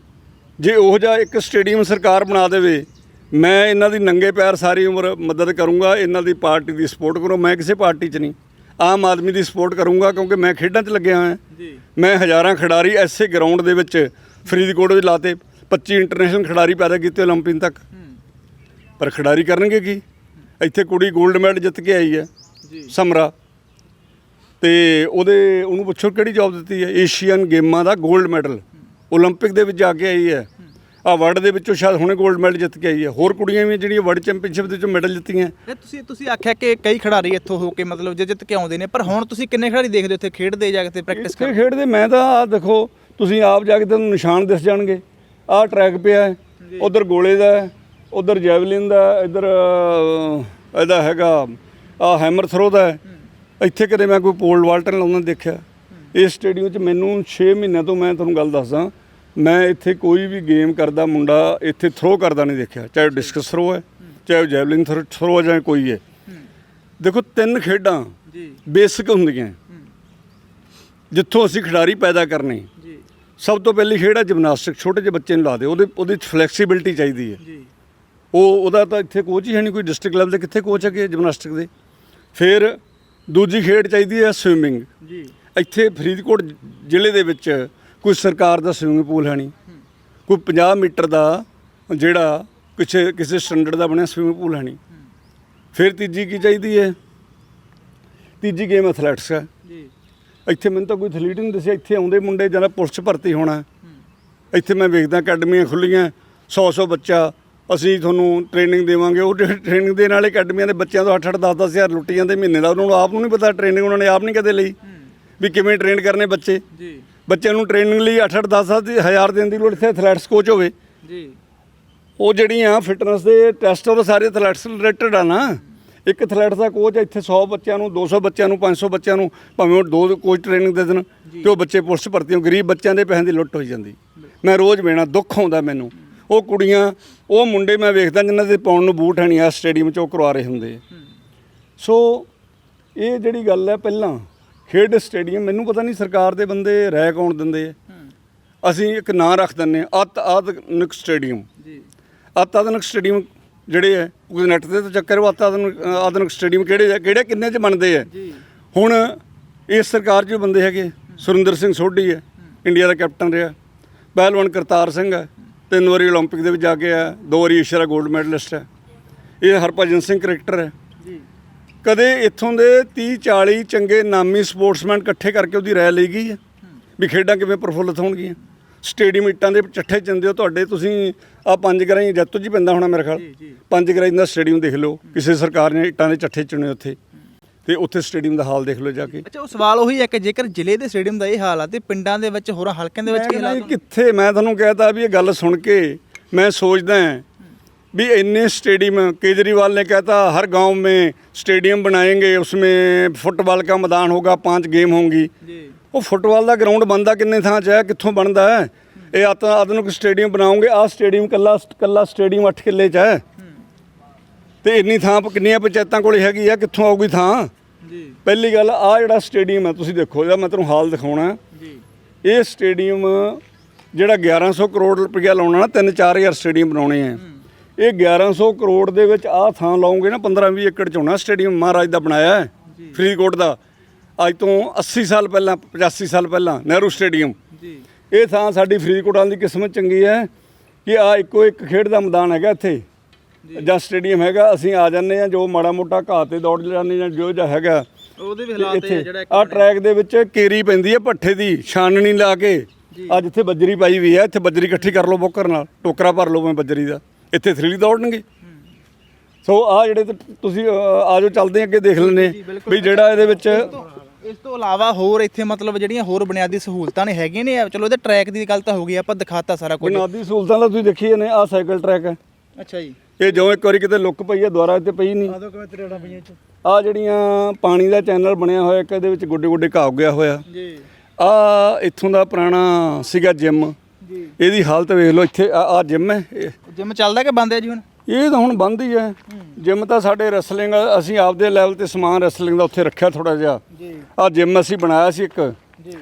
A: ਜੇ ਉਹ ਜਿਹਾ ਇੱਕ ਸਟੇਡੀਅਮ ਸਰਕਾਰ ਬਣਾ ਦੇਵੇ ਮੈਂ ਇਹਨਾਂ ਦੀ ਨੰਗੇ ਪੈਰ ਸਾਰੀ ਉਮਰ ਮਦਦ ਕਰੂੰਗਾ ਇਹਨਾਂ ਦੀ ਪਾਰਟੀ ਦੀ ਸਪੋਰਟ ਕਰੂੰ ਮੈਂ ਕਿਸੇ ਪਾਰਟੀ 'ਚ ਨਹੀਂ। ਆਮ ਆਦਮੀ ਦੀ ਸਪੋਰਟ ਕਰੂੰਗਾ ਕਿਉਂਕਿ ਮੈਂ ਖੇਡਾਂ 'ਚ ਲੱਗਿਆ ਹੋਇਆ। ਮੈਂ ਹਜ਼ਾਰਾਂ ਖਿਡਾਰੀ ਐਸੇ ਗਰਾਊਂਡ ਦੇ ਵਿੱਚ ਫਰੀਦਕੋਟ ਵਿੱਚ ਲਾਤੇ। 25 ਇੰਟਰਨੈਸ਼ਨਲ ਖਿਡਾਰੀ ਪੈਦਾ ਕੀਤੇ 올림픽 ਤੱਕ। ਪਰ ਖਿਡਾਰੀ ਕਰਨਗੇ ਕੀ? ਇੱਥੇ ਕੁੜੀ 골ਡ ਮੈਡਲ ਜਿੱਤ ਕੇ ਆਈ ਹੈ ਸਮਰਾ। ਤੇ ਉਹਦੇ ਉਹਨੂੰ ਪੁੱਛੋ ਕਿਹੜੀ ਜੌਬ ਦਿੱਤੀ ਹੈ? ਏਸ਼ੀਅਨ ਗੇਮਾਂ ਦਾ 골ਡ ਮੈਡਲ 올림픽 ਦੇ ਵਿੱਚ ਜਾ ਕੇ ਆਈ ਹੈ। ਆ ਵਰਲਡ ਦੇ ਵਿੱਚੋਂ ਸ਼ਾਇਦ ਹੁਣੇ 골ਡ ਮੈਡਲ ਜਿੱਤ ਕੇ ਆਈ ਹੈ। ਹੋਰ ਕੁੜੀਆਂ ਵੀ ਜਿਹੜੀਆਂ ਵਰਲਡ ਚੈਂਪੀਅਨਸ਼ਿਪ ਦੇ ਵਿੱਚੋਂ ਮੈਡਲ ਜਿੱਤੀਆਂ।
B: ਇਹ ਤੁਸੀਂ ਤੁਸੀਂ ਆਖਿਆ ਕਿ ਕਈ ਖਿਡਾਰੀ ਇੱਥੋਂ ਹੋ ਕੇ ਮਤਲਬ ਜੇ ਜਿੱਤ ਕੇ ਆਉਂਦੇ ਨੇ ਪਰ ਹੁਣ ਤੁਸੀਂ ਕਿੰਨੇ ਖਿਡਾਰੀ ਦੇਖਦੇ ਹੋ ਇੱਥੇ? ਖੇਡਦੇ ਜਾ ਕੇ ਪ੍ਰੈਕਟਿਸ
A: ਕਰਦੇ? ਖੇਡਦੇ ਮੈਂ ਤਾਂ ਆ ਦੇਖੋ ਤੁਸੀਂ ਆਪ ਜਾ ਕੇ ਤੁਹਾਨੂੰ ਨਿਸ਼ਾਨ ਦਿਸ ਜਾਣਗੇ। ਆਹ ਟਰੈਕ ਪਿਆ ਹੈ ਉਧਰ ਗੋਲੇ ਦਾ ਉਧਰ ਜੈਵਲਿਨ ਦਾ ਇੱਧਰ ਇਹਦਾ ਹੈਗਾ ਆ ਹੈਮਰ ਥਰੋ ਦਾ ਇੱਥੇ ਕਦੇ ਮੈਂ ਕੋਈ ਪੋਲ ਵਾਲਟਨ ਲਾਉਂਦਾ ਦੇਖਿਆ। ਇਸ ਸਟੇਡੀਅਮ 'ਚ ਮੈਨੂੰ 6 ਮਹੀਨਿਆਂ ਤੋਂ ਮੈਂ ਤੁਹਾਨੂੰ ਗੱਲ ਦੱਸਦਾ ਮੈਂ ਇੱਥੇ ਕੋਈ ਵੀ ਗੇਮ ਕਰਦਾ ਮੁੰਡਾ ਇੱਥੇ ਥਰੋ ਕਰਦਾ ਨਹੀਂ ਦੇਖਿਆ ਚਾਹੇ ਡਿਸਕਸ ਥਰੋ ਹੈ ਚਾਹੇ ਜੈਵਲਿਨ ਥਰੋ ਹੈ ਜਾਂ ਕੋਈ ਹੈ। ਦੇਖੋ ਤਿੰਨ ਖੇਡਾਂ
B: ਜੀ।
A: ਬੇਸਿਕ ਹੁੰਦੀਆਂ। ਜਿੱਥੋਂ ਅਸੀਂ ਖਿਡਾਰੀ ਪੈਦਾ ਕਰਨੇ ਸਭ ਤੋਂ ਪਹਿਲੀ ਖੇਡ ਹੈ ਜਿਮਨਾਸਟਿਕ ਛੋਟੇ ਜਿਹੇ ਬੱਚੇ ਨੂੰ ਲਾ ਦੇ ਉਹਦੇ ਉਹਦੇ ਫਲੈਕਸੀਬਿਲਿਟੀ ਚਾਹੀਦੀ ਹੈ।
B: ਜੀ।
A: ਉਹ ਉਹਦਾ ਤਾਂ ਇੱਥੇ ਕੋਚ ਹੀ ਹੈ ਨਹੀਂ ਕੋਈ ਡਿਸਟ੍ਰਿਕਟ ਲੈਵਲ ਤੇ ਕਿੱਥੇ ਕੋਚ ਹੈਗੇ ਜਿਮਨਾਸਟਿਕ ਦੇ। ਫਿਰ ਦੂਜੀ ਖੇਡ ਚਾਹੀਦੀ ਹੈ ਸਵਿਮਿੰਗ
B: ਜੀ।
A: ਇੱਥੇ ਫਰੀਦਕੋਟ ਜ਼ਿਲ੍ਹੇ ਦੇ ਵਿੱਚ ਕੋਈ ਸਰਕਾਰ ਦਾ ਸਵਿਮਿੰਗ ਪੂਲ ਹੈ ਨਹੀਂ। ਕੋਈ 50 ਮੀਟਰ ਦਾ ਜਿਹੜਾ ਕਿਸੇ ਕਿਸੇ ਸਟੈਂਡਰਡ ਦਾ ਬਣਿਆ ਸਵਿਮਿੰਗ ਪੂਲ ਹੈ ਨਹੀਂ। ਫਿਰ ਤੀਜੀ ਕੀ ਚਾਹੀਦੀ ਹੈ? ਤੀਜੀ ਗੇਮ ਐਥਲੈਟਿਕਸ ਹੈ।
B: ਜੀ।
A: ਇੱਥੇ ਮੈਨੂੰ ਤਾਂ ਕੋਈ ਐਥਲੀਟ ਨਹੀਂ ਦੱਸਿਆ ਇੱਥੇ ਆਉਂਦੇ ਮੁੰਡੇ ਜਦੋਂ ਪੁਲਿਸ 'ਚ ਭਰਤੀ ਹੋਣਾ। ਇੱਥੇ ਮੈਂ ਵੇਖਦਾ ਅਕੈਡਮੀਆਂ ਖੁੱਲੀਆਂ 100 100 ਬੱਚਾ ਅਸੀਂ ਤੁਹਾਨੂੰ ਟ੍ਰੇਨਿੰਗ ਦੇਵਾਂਗੇ। ਉਹ ਟ੍ਰੇਨਿੰਗ ਦੇਣ ਵਾਲੇ ਅਕੈਡਮੀਆਂ ਦੇ ਬੱਚਿਆਂ ਤੋਂ 8 8 10 10 ਹਜ਼ਾਰ ਲੁੱਟੀ ਜਾਂਦੇ ਮਹੀਨੇ ਦਾ ਉਹਨਾਂ ਨੂੰ ਆਪ ਨੂੰ ਨਹੀਂ ਪਤਾ ਟ੍ਰੇਨਿੰਗ ਉਹਨਾਂ ਨੇ ਆਪ ਨਹੀਂ ਕਦੇ ਲਈ ਵੀ ਕਿਵੇਂ ਟ੍ਰੇਨ ਕਰਨੇ ਬੱਚੇ।
B: ਜੀ।
A: ਬੱਚਿਆਂ ਨੂੰ ਟ੍ਰੇਨਿੰਗ ਲਈ 8 8 10 10 ਹਜ਼ਾਰ ਦੇਣ ਦੀ ਲੋੜ ਇੱਥੇ ਐਥਲੈਟਿਕਸ ਕੋਚ ਹੋਵੇ।
B: ਜੀ।
A: ਉਹ ਜਿਹੜੀਆਂ ਫਿਟਨੈਸ ਦੇ ਟੈਸਟ ਉਹ ਸਾਰੇ ਐਥਲੈਟਿਕਸ ਰਿਲੇਟਡ ਆ ਨਾ। ਇੱਕ ਐਥਲੈਟ ਦਾ ਕੋਚ ਇੱਥੇ 100 ਬੱਚਿਆਂ ਨੂੰ 200 ਬੱਚਿਆਂ ਨੂੰ 500 ਬੱਚਿਆਂ ਨੂੰ ਭਾਵੇਂ ਉਹ ਦੋ ਕੋਚ ਟ੍ਰੇਨਿੰਗ ਦੇ ਦੇਣ ਤੇ ਉਹ ਬੱਚੇ ਪੁਲਿਸ ਭਰਤੀ ਹੋ ਗਰੀਬ ਬੱਚਿਆਂ ਦੇ ਪੈਸਿਆਂ ਦੀ ਲੁੱਟ ਹੋਈ ਜਾਂਦੀ। ਮੈਂ ਰੋਜ਼ ਵੇਣਾ ਦੁੱਖ ਆਉਂਦਾ ਮੈਨੂੰ। ਉਹ ਕੁੜੀਆਂ ਉਹ ਮੁੰਡੇ ਮੈਂ ਵੇਖਦਾ ਜਿਨ੍ਹਾਂ ਦੇ ਪਾਉਣ ਨੂੰ ਬੂਟ ਹੈ ਨਹੀਂ ਆ ਸਟੇਡੀਅਮ 'ਚ ਉਹ ਕਰਵਾ ਰਹੇ ਹੁੰਦੇ। ਸੋ ਇਹ ਜਿਹੜੀ ਗੱਲ ਹੈ ਪਹਿਲਾਂ ਖੇਡ ਸਟੇਡੀਅਮ ਮੈਨੂੰ ਪਤਾ ਨਹੀਂ ਸਰਕਾਰ ਦੇ ਬੰਦੇ ਰਹਿ ਕੌਣ ਦਿੰਦੇ ਆ। ਅਸੀਂ ਇੱਕ ਨਾਂ ਰੱਖ ਦਿੰਨੇ ਆ ਅਤ ਆਧੁਨਿਕ ਸਟੇਡੀਅਮ।
B: ਜੀ।
A: ਅਤ ਆਧੁਨਿਕ ਸਟੇਡੀਅਮ ਜਿਹੜੇ ਹੈ ਉਹ ਨੈਟ ਦੇ ਤਾਂ ਚੱਕਰ ਵਾਤਾ ਆਧੁਨਿਕ ਸਟੇਡੀਅਮ ਕਿਹੜੇ ਕਿਹੜੇ ਕਿੰਨੇ ਚ ਬਣਦੇ ਆ ਹੁਣ ਇਸ ਸਰਕਾਰ 'ਚ ਬੰਦੇ ਹੈਗੇ ਸੁਰਿੰਦਰ ਸਿੰਘ ਸੋਢੀ ਹੈ ਇੰਡੀਆ ਦਾ ਕੈਪਟਨ ਰਿਹਾ ਪਹਿਲਵਾਨ ਕਰਤਾਰ ਸਿੰਘ ਹੈ ਤਿੰਨ ਵਾਰੀ 올림픽 ਦੇ ਵਿੱਚ ਜਾ ਕੇ ਆਇਆ ਦੋ ਵਾਰੀ ਏਸ਼ੀਆ ਦਾ 골ਡ ਮੈਡਲਿਸਟ ਹੈ। ਇਹ ਹਰਭਜਨ ਸਿੰਘ ਕਰੈਕਟਰ ਹੈ। ਕਦੇ ਇੱਥੋਂ ਦੇ 30 40 ਚੰਗੇ ਨਾਮੀ ਸਪੋਰਟਸਮੈਨ ਇਕੱਠੇ ਕਰਕੇ ਉਹਦੀ ਰਾਏ ਲਈ ਗਈ ਹੈ ਵੀ ਖੇਡਾਂ ਕਿਵੇਂ ਪ੍ਰਫੁੱਲਤ ਹੋਣਗੀਆਂ? ਸਟੇਡੀਅਮ ਇੱਟਾਂ ਦੇ ਚੱਠੇ ਚੰਦੇ ਹੋ ਤੁਹਾਡੇ ਤੁਸੀਂ ਆ ਪੰਜ ਗਰਾਈ ਜੱਤੂ ਜੀ ਪੈਂਦਾ ਹੋਣਾ ਮੇਰੇ ਖਿਆਲ
B: ਜੀ, ਜੀ।
A: ਪੰਜ ਗਰਾਈ ਦਾ ਸਟੇਡੀਅਮ ਦੇਖ ਲਓ ਕਿਸੇ ਸਰਕਾਰ ਨੇ ਇੱਟਾਂ ਦੇ ਚੱਠੇ ਚੁਣੇ ਉੱਥੇ ਤੇ ਉੱਥੇ ਸਟੇਡੀਅਮ ਦਾ ਹਾਲ ਦੇਖ ਲਓ ਜਾ ਕੇ
B: ਅੱਛਾ ਉਹ ਸਵਾਲ ਉਹੀ ਹੈ ਕਿ ਜੇਕਰ ਜ਼ਿਲ੍ਹੇ ਦੇ ਸਟੇਡੀਅਮ ਦਾ ਇਹ ਹਾਲ ਆ ਤੇ ਪਿੰਡਾਂ ਦੇ ਵਿੱਚ ਹੋਰਾਂ ਹਲਕਿਆਂ ਦੇ ਵਿੱਚ ਕੀ
A: ਮੈਂ
B: ਹਾਲਾਤ
A: ਨਹੀਂ,
B: ਹੋਣਗੇ?
A: ਕਿੱਥੇ ਮੈਂ ਤੁਹਾਨੂੰ ਕਹਿਤਾ ਵੀ ਇਹ ਗੱਲ ਸੁਣ ਕੇ ਮੈਂ ਸੋਚਦਾ ਹਾਂ भी इतने स्टेडियम केजरीवाल ने कहता हर गांव में स्टेडियम बनाएंगे उसमें फुटबॉल का मैदान होगा पांच गेम होंगी
B: ਜੀ
A: ਉਹ ਫੁੱਟਬਾਲ ਦਾ ਗਰਾਊਂਡ ਬੰਦਾ ਕਿੰਨੇ ਥਾਂ 'ਚ ਹੈ ਕਿੱਥੋਂ ਬਣਦਾ ਹੈ? ਇਹ ਆਤ ਆਧੁਨਿਕ ਸਟੇਡੀਅਮ ਬਣਾਉਂਗੇ ਆਹ ਸਟੇਡੀਅਮ ਕੱਲਾ ਕੱਲਾ ਸਟੇਡੀਅਮ 8 ਕਿੱਲੇ 'ਚ ਹੈ। ਤੇ ਇੰਨੀ ਥਾਂ ਕਿੰਨੀਆਂ ਪੰਚਾਇਤਾਂ ਕੋਲੇ ਹੈਗੀ ਆ ਕਿੱਥੋਂ ਆਊਗੀ ਥਾਂ?
B: ਜੀ।
A: ਪਹਿਲੀ ਗੱਲ ਆ ਜਿਹੜਾ ਸਟੇਡੀਅਮ ਹੈ ਤੁਸੀਂ ਦੇਖੋ ਇਹਦਾ ਮੈਂ ਤੁਹਾਨੂੰ ਹਾਲ ਦਿਖਾਉਣਾ
B: ਜੀ।
A: ਇਹ ਸਟੇਡੀਅਮ ਜਿਹੜਾ 1100 ਕਰੋੜ ਰੁਪਇਆ ਲਾਉਣਾ ਨਾ 3-4000 ਸਟੇਡੀਅਮ ਬਣਾਉਣੇ ਆ। ਇਹ 1100 ਕਰੋੜ ਦੇ ਵਿੱਚ ਆਹ ਥਾਂ ਲਾਉਂਗੇ ਨਾ 15-20 ਏਕੜ ਚ ਹੋਣਾ ਸਟੇਡੀਅਮ ਮਹਾਰਾਜ ਦਾ ਬਣਾਇਆ ਹੈ ਫਰੀਦਕੋਟ ਦਾ। ਅੱਜ ਤੋਂ 80 ਸਾਲ ਪਹਿਲਾਂ 85 ਸਾਲ ਪਹਿਲਾਂ ਨਹਿਰੂ ਸਟੇਡੀਅਮ।
B: ਜੀ।
A: ਇਹ ਥਾਂ ਸਾਡੀ ਫਰੀਦਕੋਟ ਦੀ ਕਿਸਮਤ ਚੰਗੀ ਹੈ ਕਿ ਆ ਇੱਕੋ ਇੱਕ ਖੇਡ ਦਾ ਮੈਦਾਨ ਹੈਗਾ ਇੱਥੇ। ਜਾਂ। ਸਟੇਡੀਅਮ ਹੈਗਾ ਅਸੀਂ ਆ ਜਾਂਦੇ ਆ ਜੋ ਮਾੜਾ ਮੋਟਾ ਘਾਹ ਤੇ ਦੌੜ ਜਾਂਦੇ ਜਾਂ ਜੋ ਜਿਹਾ ਹੈਗਾ।
B: ਉਹਦੇ ਵੀ ਹਾਲਾਤ ਇਹ ਆ ਜਿਹੜਾ
A: ਆ ਟਰੈਕ ਦੇ ਵਿੱਚ ਕੇਰੀ ਪੈਂਦੀ ਹੈ ਪੱਠੇ ਦੀ ਛਾਨਣੀ ਲਾ ਕੇ। ਅੱਜ ਇੱਥੇ ਬੱਜਰੀ ਪਾਈ ਵੀ ਹੈ ਇੱਥੇ ਬੱਜਰੀ ਇਕੱਠੀ ਕਰ ਲਓ ਬੋਕਰ ਨਾਲ ਟੋਕਰਾ ਭਰ ਲਓ ਮੈਂ ਬੱਜਰੀ ਦਾ। ਇੱਥੇ ਥ੍ਰੀ ਦੌੜਨਗੇ। ਸੋ ਆ ਜਿਹੜੇ ਤੁਸੀਂ ਅ, ਆ ਜਾਓ ਚੱਲਦੇ ਹਾਂ ਅੱਗੇ ਦੇਖ ਹਾਂ ਵੀ ਜਿਹੜਾ ਇਹਦੇ ਵਿੱਚ
B: ਇਸ ਤੋਂ ਇਲਾਵਾ ਹੋਰ ਇੱਥੇ ਮਤਲਬ ਜਿਹੜੀਆਂ ਹੋਰ ਬੁਨਿਆਦੀ ਸਹੂਲਤਾਂ ਨੇ ਹੈਗੀਆਂ ਨੇ ਚਲੋ ਇਹਦੇ ਟਰੈਕ ਦੀ ਗੱਲ ਤਾਂ ਹੋ ਗਈ ਆਪਾਂ ਦਿਖਾਤਾ ਸਾਰਾ ਕੁਝ।
A: ਬੁਨਿਆਦੀ ਸਹੂਲਤਾਂ ਤਾਂ ਤੁਸੀਂ ਦੇਖੀਏ ਨੇ ਆ ਸਾਈਕਲ ਟਰੈਕ ਹੈ।
B: ਅੱਛਾ ਜੀ।
A: ਇਹ ਜਿਉਂ ਇੱਕ ਵਾਰੀ ਕਿਤੇ ਲੁੱਕ ਪਈ ਹੈ ਦੁਬਾਰਾ ਇੱਥੇ ਪਈ ਨਹੀਂ।
B: ਆਦੋ ਕਿਵੇਂ ਤਰੇੜਾ ਪਈਆਂ ਚ
A: ਆ ਜਿਹੜੀਆਂ ਪਾਣੀ ਦਾ ਚੈਨਲ ਬਣਿਆ ਹੋਇਆ ਇੱਕ ਇਹਦੇ ਵਿੱਚ ਗੁੱਡੇ ਗੁੱਡੇ ਘਾਹ ਉੱਗਿਆ ਹੋਇਆ।
B: ਜੀ।
A: ਆ ਇੱਥੋਂ ਦਾ ਪੁਰਾਣਾ ਸੀਗਾ ਜਿਮ
B: ਜੀ।
A: ਇਹਦੀ ਹਾਲਤ ਵੇਖ ਲਓ ਇੱਥੇ ਆ ਜਿਮ ਹੈ।
B: ਜਿਮ ਚੱਲਦਾ ਕਿ ਬੰਦ ਹੈ ਜੀ ਹੁਣ?
A: ਇਹ ਤਾਂ ਹੁਣ ਬੰਦ ਹੀ ਹੈ। ਜਿਮ ਤਾਂ ਸਾਡੇ ਰੈਸਲਿੰਗ ਅਸੀਂ ਆਪਦੇ ਲੈਵਲ ਤੇ ਸਮਾਨ ਰੈਸਲਿੰਗ ਦਾ ਉੱਥੇ ਰੱਖਿਆ ਥੋੜਾ ਜਿਹਾ। ਆ ਜਿਮ ਅਸੀਂ ਬਣਾਇਆ ਸੀ ਇੱਕ।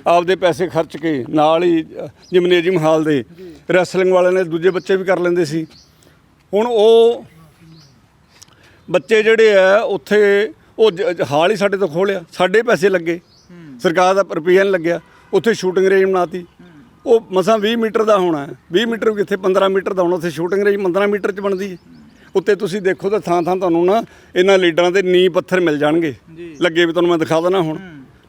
A: ਆਪਦੇ ਪੈਸੇ ਖਰਚ ਕੇ ਨਾਲ ਹੀ ਜਿਮਨੇਜੀਅਮ ਹਾਲ ਦੇ ਰੈਸਲਿੰਗ ਵਾਲਿਆਂ ਨੇ ਦੂਜੇ ਬੱਚੇ ਵੀ ਕਰ ਲੈਂਦੇ ਸੀ। ਹੁਣ ਉਹ ਬੱਚੇ ਜਿਹੜੇ ਆ ਉੱਥੇ ਉਹ ਹਾਲ ਹੀ ਸਾਡੇ ਤੋਂ ਖੋਲਿਆ ਸਾਡੇ ਪੈਸੇ ਲੱਗੇ। ਸਰਕਾਰ ਦਾ ਰੁਪਈਆ ਨਹੀਂ ਲੱਗਿਆ। ਉੱਥੇ ਸ਼ੂਟਿੰਗ ਰੇਂਜ ਬਣਾਤੀ। ਉਹ ਮਸਾਂ 20 ਮੀਟਰ ਦਾ ਹੋਣਾ। ਹੈ 20 ਮੀਟਰ ਕਿੱਥੇ 15 ਮੀਟਰ ਦਾ ਹੋਣਾ। ਉੱਥੇ ਸ਼ੂਟਿੰਗ ਰੇਂਜ 15 ਮੀਟਰ ਚ ਬਣਦੀ ਹੈ। ਉੱਤੇ ਤੁਸੀਂ ਦੇਖੋ ਤਾਂ ਥਾਂ ਥਾਂ ਤੁਹਾਨੂੰ ਨਾ ਇਹਨਾਂ ਲੀਡਰਾਂ ਦੇ ਨੀਂਹ ਪੱਥਰ ਮਿਲ ਜਾਣਗੇ। ਲੱਗੇ ਵੀ ਤੁਹਾਨੂੰ ਮੈਂ ਦਿਖਾ ਦਣਾ ਹੁਣ।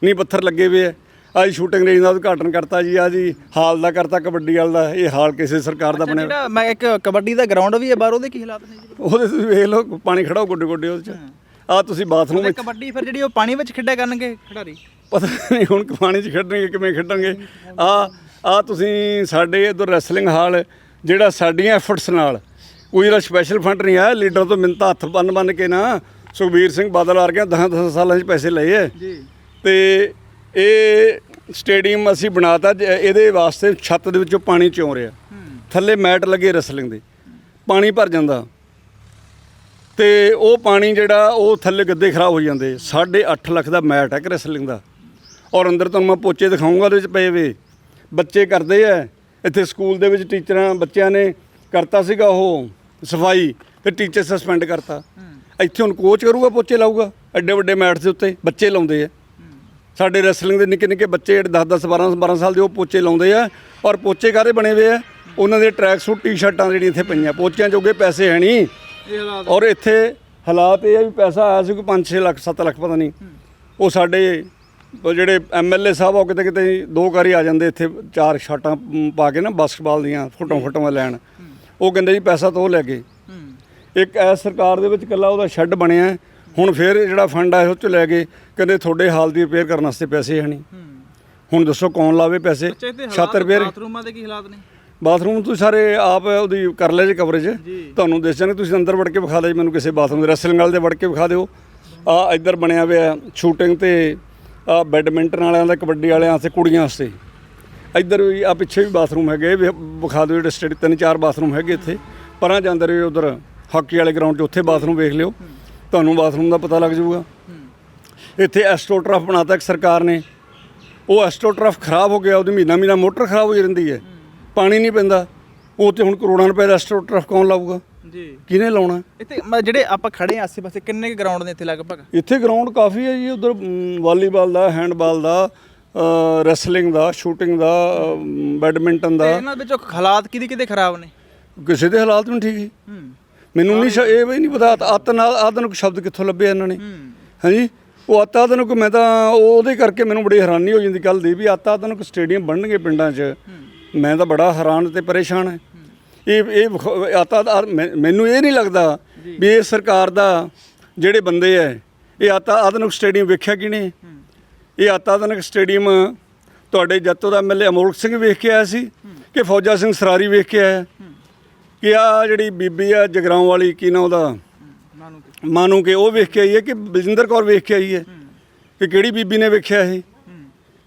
A: ਨਹੀਂ ਪੱਥਰ ਲੱਗੇ ਹੋਏ ਆ ਅੱਜ ਸ਼ੂਟਿੰਗ ਰੇਂਜ ਦਾ ਉਦਘਾਟਨ ਕਰਤਾ ਜੀ ਆ ਜੀ ਹਾਲ ਦਾ ਕਰਤਾ ਕਬੱਡੀ ਵਾਲ ਦਾ ਇਹ ਹਾਲ ਕਿਸੇ ਸਰਕਾਰ ਦਾ ਬਣਿਆ।
B: ਜਿਹੜਾ ਮੈਂ ਇੱਕ ਕਬੱਡੀ ਦਾ ਗਰਾਊਂਡ ਵੀ ਹੈ ਬਾਹਰ ਉਹਦੇ ਕੀ ਹਾਲਾਤ ਨੇ ਜੀ?
A: ਉਹਦੇ ਤੁਸੀਂ ਵੇਖ ਲਓ ਪਾਣੀ ਖੜਾ ਗੋਡੇ ਗੋਡੇ ਉਹਦੇ ਚ। ਆ ਤੁਸੀਂ ਬਾਥਰੂਮ ਵਿੱਚ
B: ਕਬੱਡੀ ਫਿਰ ਜਿਹੜੀ ਉਹ ਪਾਣੀ ਵਿੱਚ ਖੇਡਿਆ ਕਰਨਗੇ ਖਿਡਾਰੀ?
A: ਪਤਾ ਨਹੀਂ ਹੁਣ ਪਾਣੀ 'ਚ ਖੇਡਣਗੇ ਕਿਵੇਂ ਖੇਡਣਗੇ। ਆ ਆ ਤੁਸੀਂ ਸਾਡੇ ਇਧਰ ਰੈਸਲਿੰਗ ਹਾਲ ਜਿਹੜਾ ਸਾਡੀਆਂ ਐਫਰਟਸ ਨਾਲ ਕੋਈ ਇਹਦਾ ਸਪੈਸ਼ਲ ਫੰਡ ਨਹੀਂ ਆਇਆ ਲੀਡਰ ਤੋਂ ਮਿੰਤਾ ਹੱਥ ਬੰਨ ਬੰਨ ਕੇ ਨਾ ਸੁਖਬੀਰ ਸਿੰਘ ਬਾਦਲ ਆ ਗਿਆ 10 10 ਸਾਲਾਂ 'ਚ ਪੈਸੇ ਲਏ ਐ
B: ਜੀ।
A: ਤੇ ਇਹ ਸਟੇਡੀਅਮ ਅਸੀਂ ਬਣਾਤਾ ਇਹਦੇ ਵਾਸਤੇ ਛੱਤ ਦੇ ਵਿੱਚੋਂ ਪਾਣੀ ਚੋਂ ਰਿਹਾ। ਥੱਲੇ ਮੈਟ ਲੱਗੇ ਰੈਸਲਿੰਗ ਦੇ। ਪਾਣੀ ਭਰ ਜਾਂਦਾ। ਤੇ ਉਹ ਪਾਣੀ ਜਿਹੜਾ ਉਹ ਥੱਲੇ ਗੱਦੇ ਖਰਾਬ ਹੋ ਜਾਂਦੇ। 8.5 ਲੱਖ ਦਾ ਮੈਟ ਹੈ ਰੈਸਲਿੰਗ ਦਾ। ਔਰ ਅੰਦਰ ਤੁਹਾਨੂੰ ਮੈਂ ਪੋਚੇ ਦਿਖਾਉਂਗਾ ਉਹਦੇ ਵਿੱਚ ਪਏ ਵੇ। ਬੱਚੇ ਕਰਦੇ ਆ। ਇੱਥੇ ਸਕੂਲ ਦੇ ਵਿੱਚ ਟੀਚਰਾਂ ਬੱਚਿਆਂ ਨੇ ਕਰਤਾ ਸੀਗਾ ਉਹ। ਸਫ਼ਾਈ ਤੇ ਟੀਚਰ ਸਸਪੈਂਡ ਕਰਤਾ। ਇੱਥੇ ਹੁਣ ਕੋਚ ਕਰੂਗਾ, ਪੋਚੇ ਲਾਊਗਾ। ਐਡੇ ਵੱਡੇ ਮੈਟਸ ਦੇ ਉੱਤੇ ਬੱਚੇ ਲਾਉਂਦੇ ਆ। ਸਾਡੇ ਰੈਸਲਿੰਗ ਦੇ ਨਿੱਕੇ ਨਿੱਕੇ ਬੱਚੇ ਜਿਹੜੇ 10 10 12 12 ਸਾਲ ਦੇ ਉਹ ਪੋਚੇ ਲਾਉਂਦੇ ਆ ਔਰ ਪੋਚੇ ਕਾਹਦੇ ਬਣੇ ਹੋਏ ਆ? ਉਹਨਾਂ ਦੇ ਟਰੈਕ ਸੂਟ ਟੀ-ਸ਼ਰਟਾਂ ਜਿਹੜੀਆਂ ਇੱਥੇ ਪਈਆਂ। ਪੋਚਿਆਂ ਜੋਗੇ ਪੈਸੇ ਹੈ ਨਹੀਂ। ਔਰ ਇੱਥੇ ਹਾਲਾਤ ਇਹ ਆ ਵੀ ਪੈਸਾ ਆਇਆ ਸੀ ਕੋਈ 5-6 ਲੱਖ 7 ਲੱਖ ਪਤਾ ਨਹੀਂ। ਉਹ ਸਾਡੇ, ਉਹ ਜਿਹੜੇ ਐਮਐਲਏ ਸਾਹਿਬ ਆ, ਉਹ ਕਿਤੇ ਕਿਤੇ ਦੋ ਵਾਰੀ ਆ ਜਾਂਦੇ ਇੱਥੇ ਚਾਰ ਸ਼ਾਟਾਂ ਪਾ ਕੇ ਨਾ ਬਾਸਕਟਬਾਲ ਦੀਆਂ ਫੋਟੋ ਫੋਟੋਆਂ ਲੈਣ। ਉਹ ਕਹਿੰਦੇ ਜੀ ਪੈਸਾ ਤਾਂ ਲੈ ਗਏ। ਇੱਕ ਐਸ ਸਰਕਾਰ ਦੇ ਵਿੱਚ ਕੱਲਾ ਉਹਦਾ ਸ਼ੈੱਡ ਬਣਿਆ। ਹੁਣ ਫਿਰ ਜਿਹੜਾ ਫੰਡ ਆ ਉਹ ਚ ਲੈ ਗਏ। ਕਹਿੰਦੇ ਤੁਹਾਡੇ ਹਾਲ ਦੀ ਰਿਪੇਅਰ ਕਰਨ ਵਾਸਤੇ ਪੈਸੇ ਹੈ ਨਹੀਂ। ਹੁਣ ਦੱਸੋ ਕੌਣ ਲਾਵੇ ਪੈਸੇ? ਛੱਤ ਰਿਪੇਅਰ
B: ਬਾਥਰੂਮਾਂ ਦੇ ਕੀ ਹਾਲਾਤ ਨੇ?
A: ਬਾਥਰੂਮ ਤੁਸੀਂ ਸਾਰੇ ਆਪ ਉਹਦੀ ਕਰ ਲੈ ਜੇ ਕਵਰੇਜ ਤੁਹਾਨੂੰ ਦੱਸ ਜਾਣਗੇ ਤੁਸੀਂ ਅੰਦਰ ਵੜ ਕੇ ਵਿਖਾ ਦਿਓ ਜੀ ਮੈਨੂੰ ਕਿਸੇ ਬਾਥਰੂਮ ਦੇ ਰੈਸਲਿੰਗ ਵਾਲੇ ਦੇ ਵੜ ਕੇ ਵਿਖਾ ਦਿਓ। ਆ ਇੱਧਰ ਬਣਿਆ ਹੋਇਆ ਸ਼ੂਟਿੰਗ ਤੇ ਆ ਬੈਡਮਿੰਟਨ ਵਾਲਿਆਂ ਦਾ ਕਬੱਡੀ ਵਾਲਿਆਂ ਵਾਸਤੇ ਕੁੜੀਆਂ ਵਾਸਤੇ। ਇੱਧਰ ਵੀ ਆ ਪਿੱਛੇ ਵੀ ਬਾਥਰੂਮ ਹੈਗੇ ਇਹ ਵਿਖਾ ਦਿਓ ਜਿਹੜੇ ਸਟੇਡੀ ਤਿੰਨ ਚਾਰ ਬਾਥਰੂਮ ਹੈਗੇ ਇੱਥੇ। ਪਰਾਂ ਜਾਂਦੇ ਰਹੇ ਉਧਰ ਹਾਕੀ ਵਾਲੇ ਗਰਾਊਂਡ 'ਚ ਉੱਥੇ ਬਾਥਰੂਮ ਵੇਖ ਲਿਓ। ਤੁਹਾਨੂੰ ਬਾਥਰੂਮ ਦਾ ਪਤਾ ਲੱਗ ਜਾਊਗਾ। ਇੱਥੇ ਐਸਟ੍ਰੋਟਰਫ ਬਣਾਤਾ ਇੱਕ ਸਰਕਾਰ ਨੇ। ਉਹ ਐਸਟ੍ਰੋਟਰਫ ਖਰਾਬ ਹੋ ਗਿਆ ਉਹਦੀ ਮਹੀਨਾ ਮਹੀਨਾ ਮੋਟਰ ਖਰਾਬ ਹੋ ਜਾਂਦੀ ਹੈ। ਪਾਣੀ ਨਹੀਂ ਪੈਂਦਾ। ਉਹ ਤੇ ਹੁਣ ਕਰੋੜਾਂ ਰੁਪਏ ਦਾ ਐਸਟ੍ਰੋਟਰਫ ਕੌਣ ਲਾਊਗਾ?
B: ਜੀ।
A: ਕਿਹਨੇ ਲਾਉਣਾ?
B: ਇੱਥੇ ਜਿਹੜੇ ਆਪਾਂ ਖੜੇ ਆ ਆਸੇ ਪਾਸੇ ਕਿੰਨੇ ਗਰਾਊਂਡ ਨੇ ਇੱਥੇ ਲਗਭਗ?
A: ਇੱਥੇ ਗਰਾਊਂਡ ਕਾਫੀ ਹੈ ਜੀ ਉਧਰ ਵਾਲੀਬਾਲ ਦਾ ਹੈਂਡਬਾਲ ਦਾ ਰੈਸਲਿੰਗ ਦਾ ਸ਼ੂਟਿੰਗ ਦਾ ਬੈਡਮਿੰਟਨ
B: ਤੇ
A: ਦਾ।
B: ਇਹਨਾਂ ਵਿੱਚੋਂ ਹਾਲਾਤ ਕਿਹਦੇ ਕਿਹਦੇ ਖਰਾਬ ਨੇ?
A: ਕਿਸੇ ਦੇ ਹਾਲਾਤ ਵੀ ਠੀਕ ਹੈ
B: ਹੂੰ।
A: ਮੈਨੂੰ ਨਹੀਂ ਸ਼- ਇਹ ਵੀ ਨਹੀਂ ਪਤਾ ਅਤ ਨਾਲ ਆਧੁਨਿਕ ਸ਼ਬਦ ਕਿੱਥੋਂ ਲੱਭਿਆ ਇਹਨਾਂ ਨੇ। ਹਾਂਜੀ? ਉਹ ਆਤਾ ਆਧੁਨਿਕ ਮੈਂ ਤਾਂ ਉਹਦੇ ਕਰਕੇ ਮੈਨੂੰ ਬੜੀ ਹੈਰਾਨੀ ਹੋ ਜਾਂਦੀ ਕੱਲ ਦੀ ਵੀ ਆਤਾ ਆਧੁਨਿਕ ਸਟੇਡੀਅਮ ਬਣਨਗੇ ਪਿੰਡਾਂ 'ਚ। ਮੈਂ ਤਾਂ ਬੜਾ ਹੈਰਾਨ ਤੇ ਪਰੇਸ਼ਾਨ ਹਾਂ। ਇਹ ਇਹ ਵਿਖ- ਮੈਂ- ਮੈਨੂੰ ਇਹ ਨਹੀਂ ਲੱਗਦਾ ਵੀ ਇਹ ਸਰਕਾਰ ਦਾ ਜਿਹੜੇ ਬੰਦੇ ਐ ਇਹ ਆਤਾ ਆਧੁਨਿਕ ਸਟੇਡੀਅਮ ਵੇਖਿਆ ਕਿਨੇ ਇਹ ਆਤਾ ਆਧੁਨਿਕ ਸਟੇਡੀਅਮ ਤੁਹਾਡੇ ਜੱਤੋ ਦਾ ਐਮਐਲਏ ਅਮੋਲਕ ਸਿੰਘ ਵੇਖ ਕੇ ਆਇਆ ਸੀ ਕਿ ਫੌਜਾ ਸਿੰਘ ਸਰਾਰੀ ਵੇਖ ਕੇ ਆਇਆ। ਕਿ ਆ ਜਿਹੜੀ ਬੀਬੀ ਆ ਜਗਰਾਉਂ ਵਾਲੀ ਕੀ ਨਾ ਉਹਦਾ?
B: ਮਾਨੂੰ ਕਿ।
A: ਉਹ ਵੇਖ ਕੇ ਆਈ ਹੈ ਕਿ ਬਲਜਿੰਦਰ ਕੌਰ ਵੇਖ ਕੇ ਆਈ ਹੈ ਕਿ ਕਿਹੜੀ ਬੀਬੀ ਨੇ ਵੇਖਿਆ ਇਹ?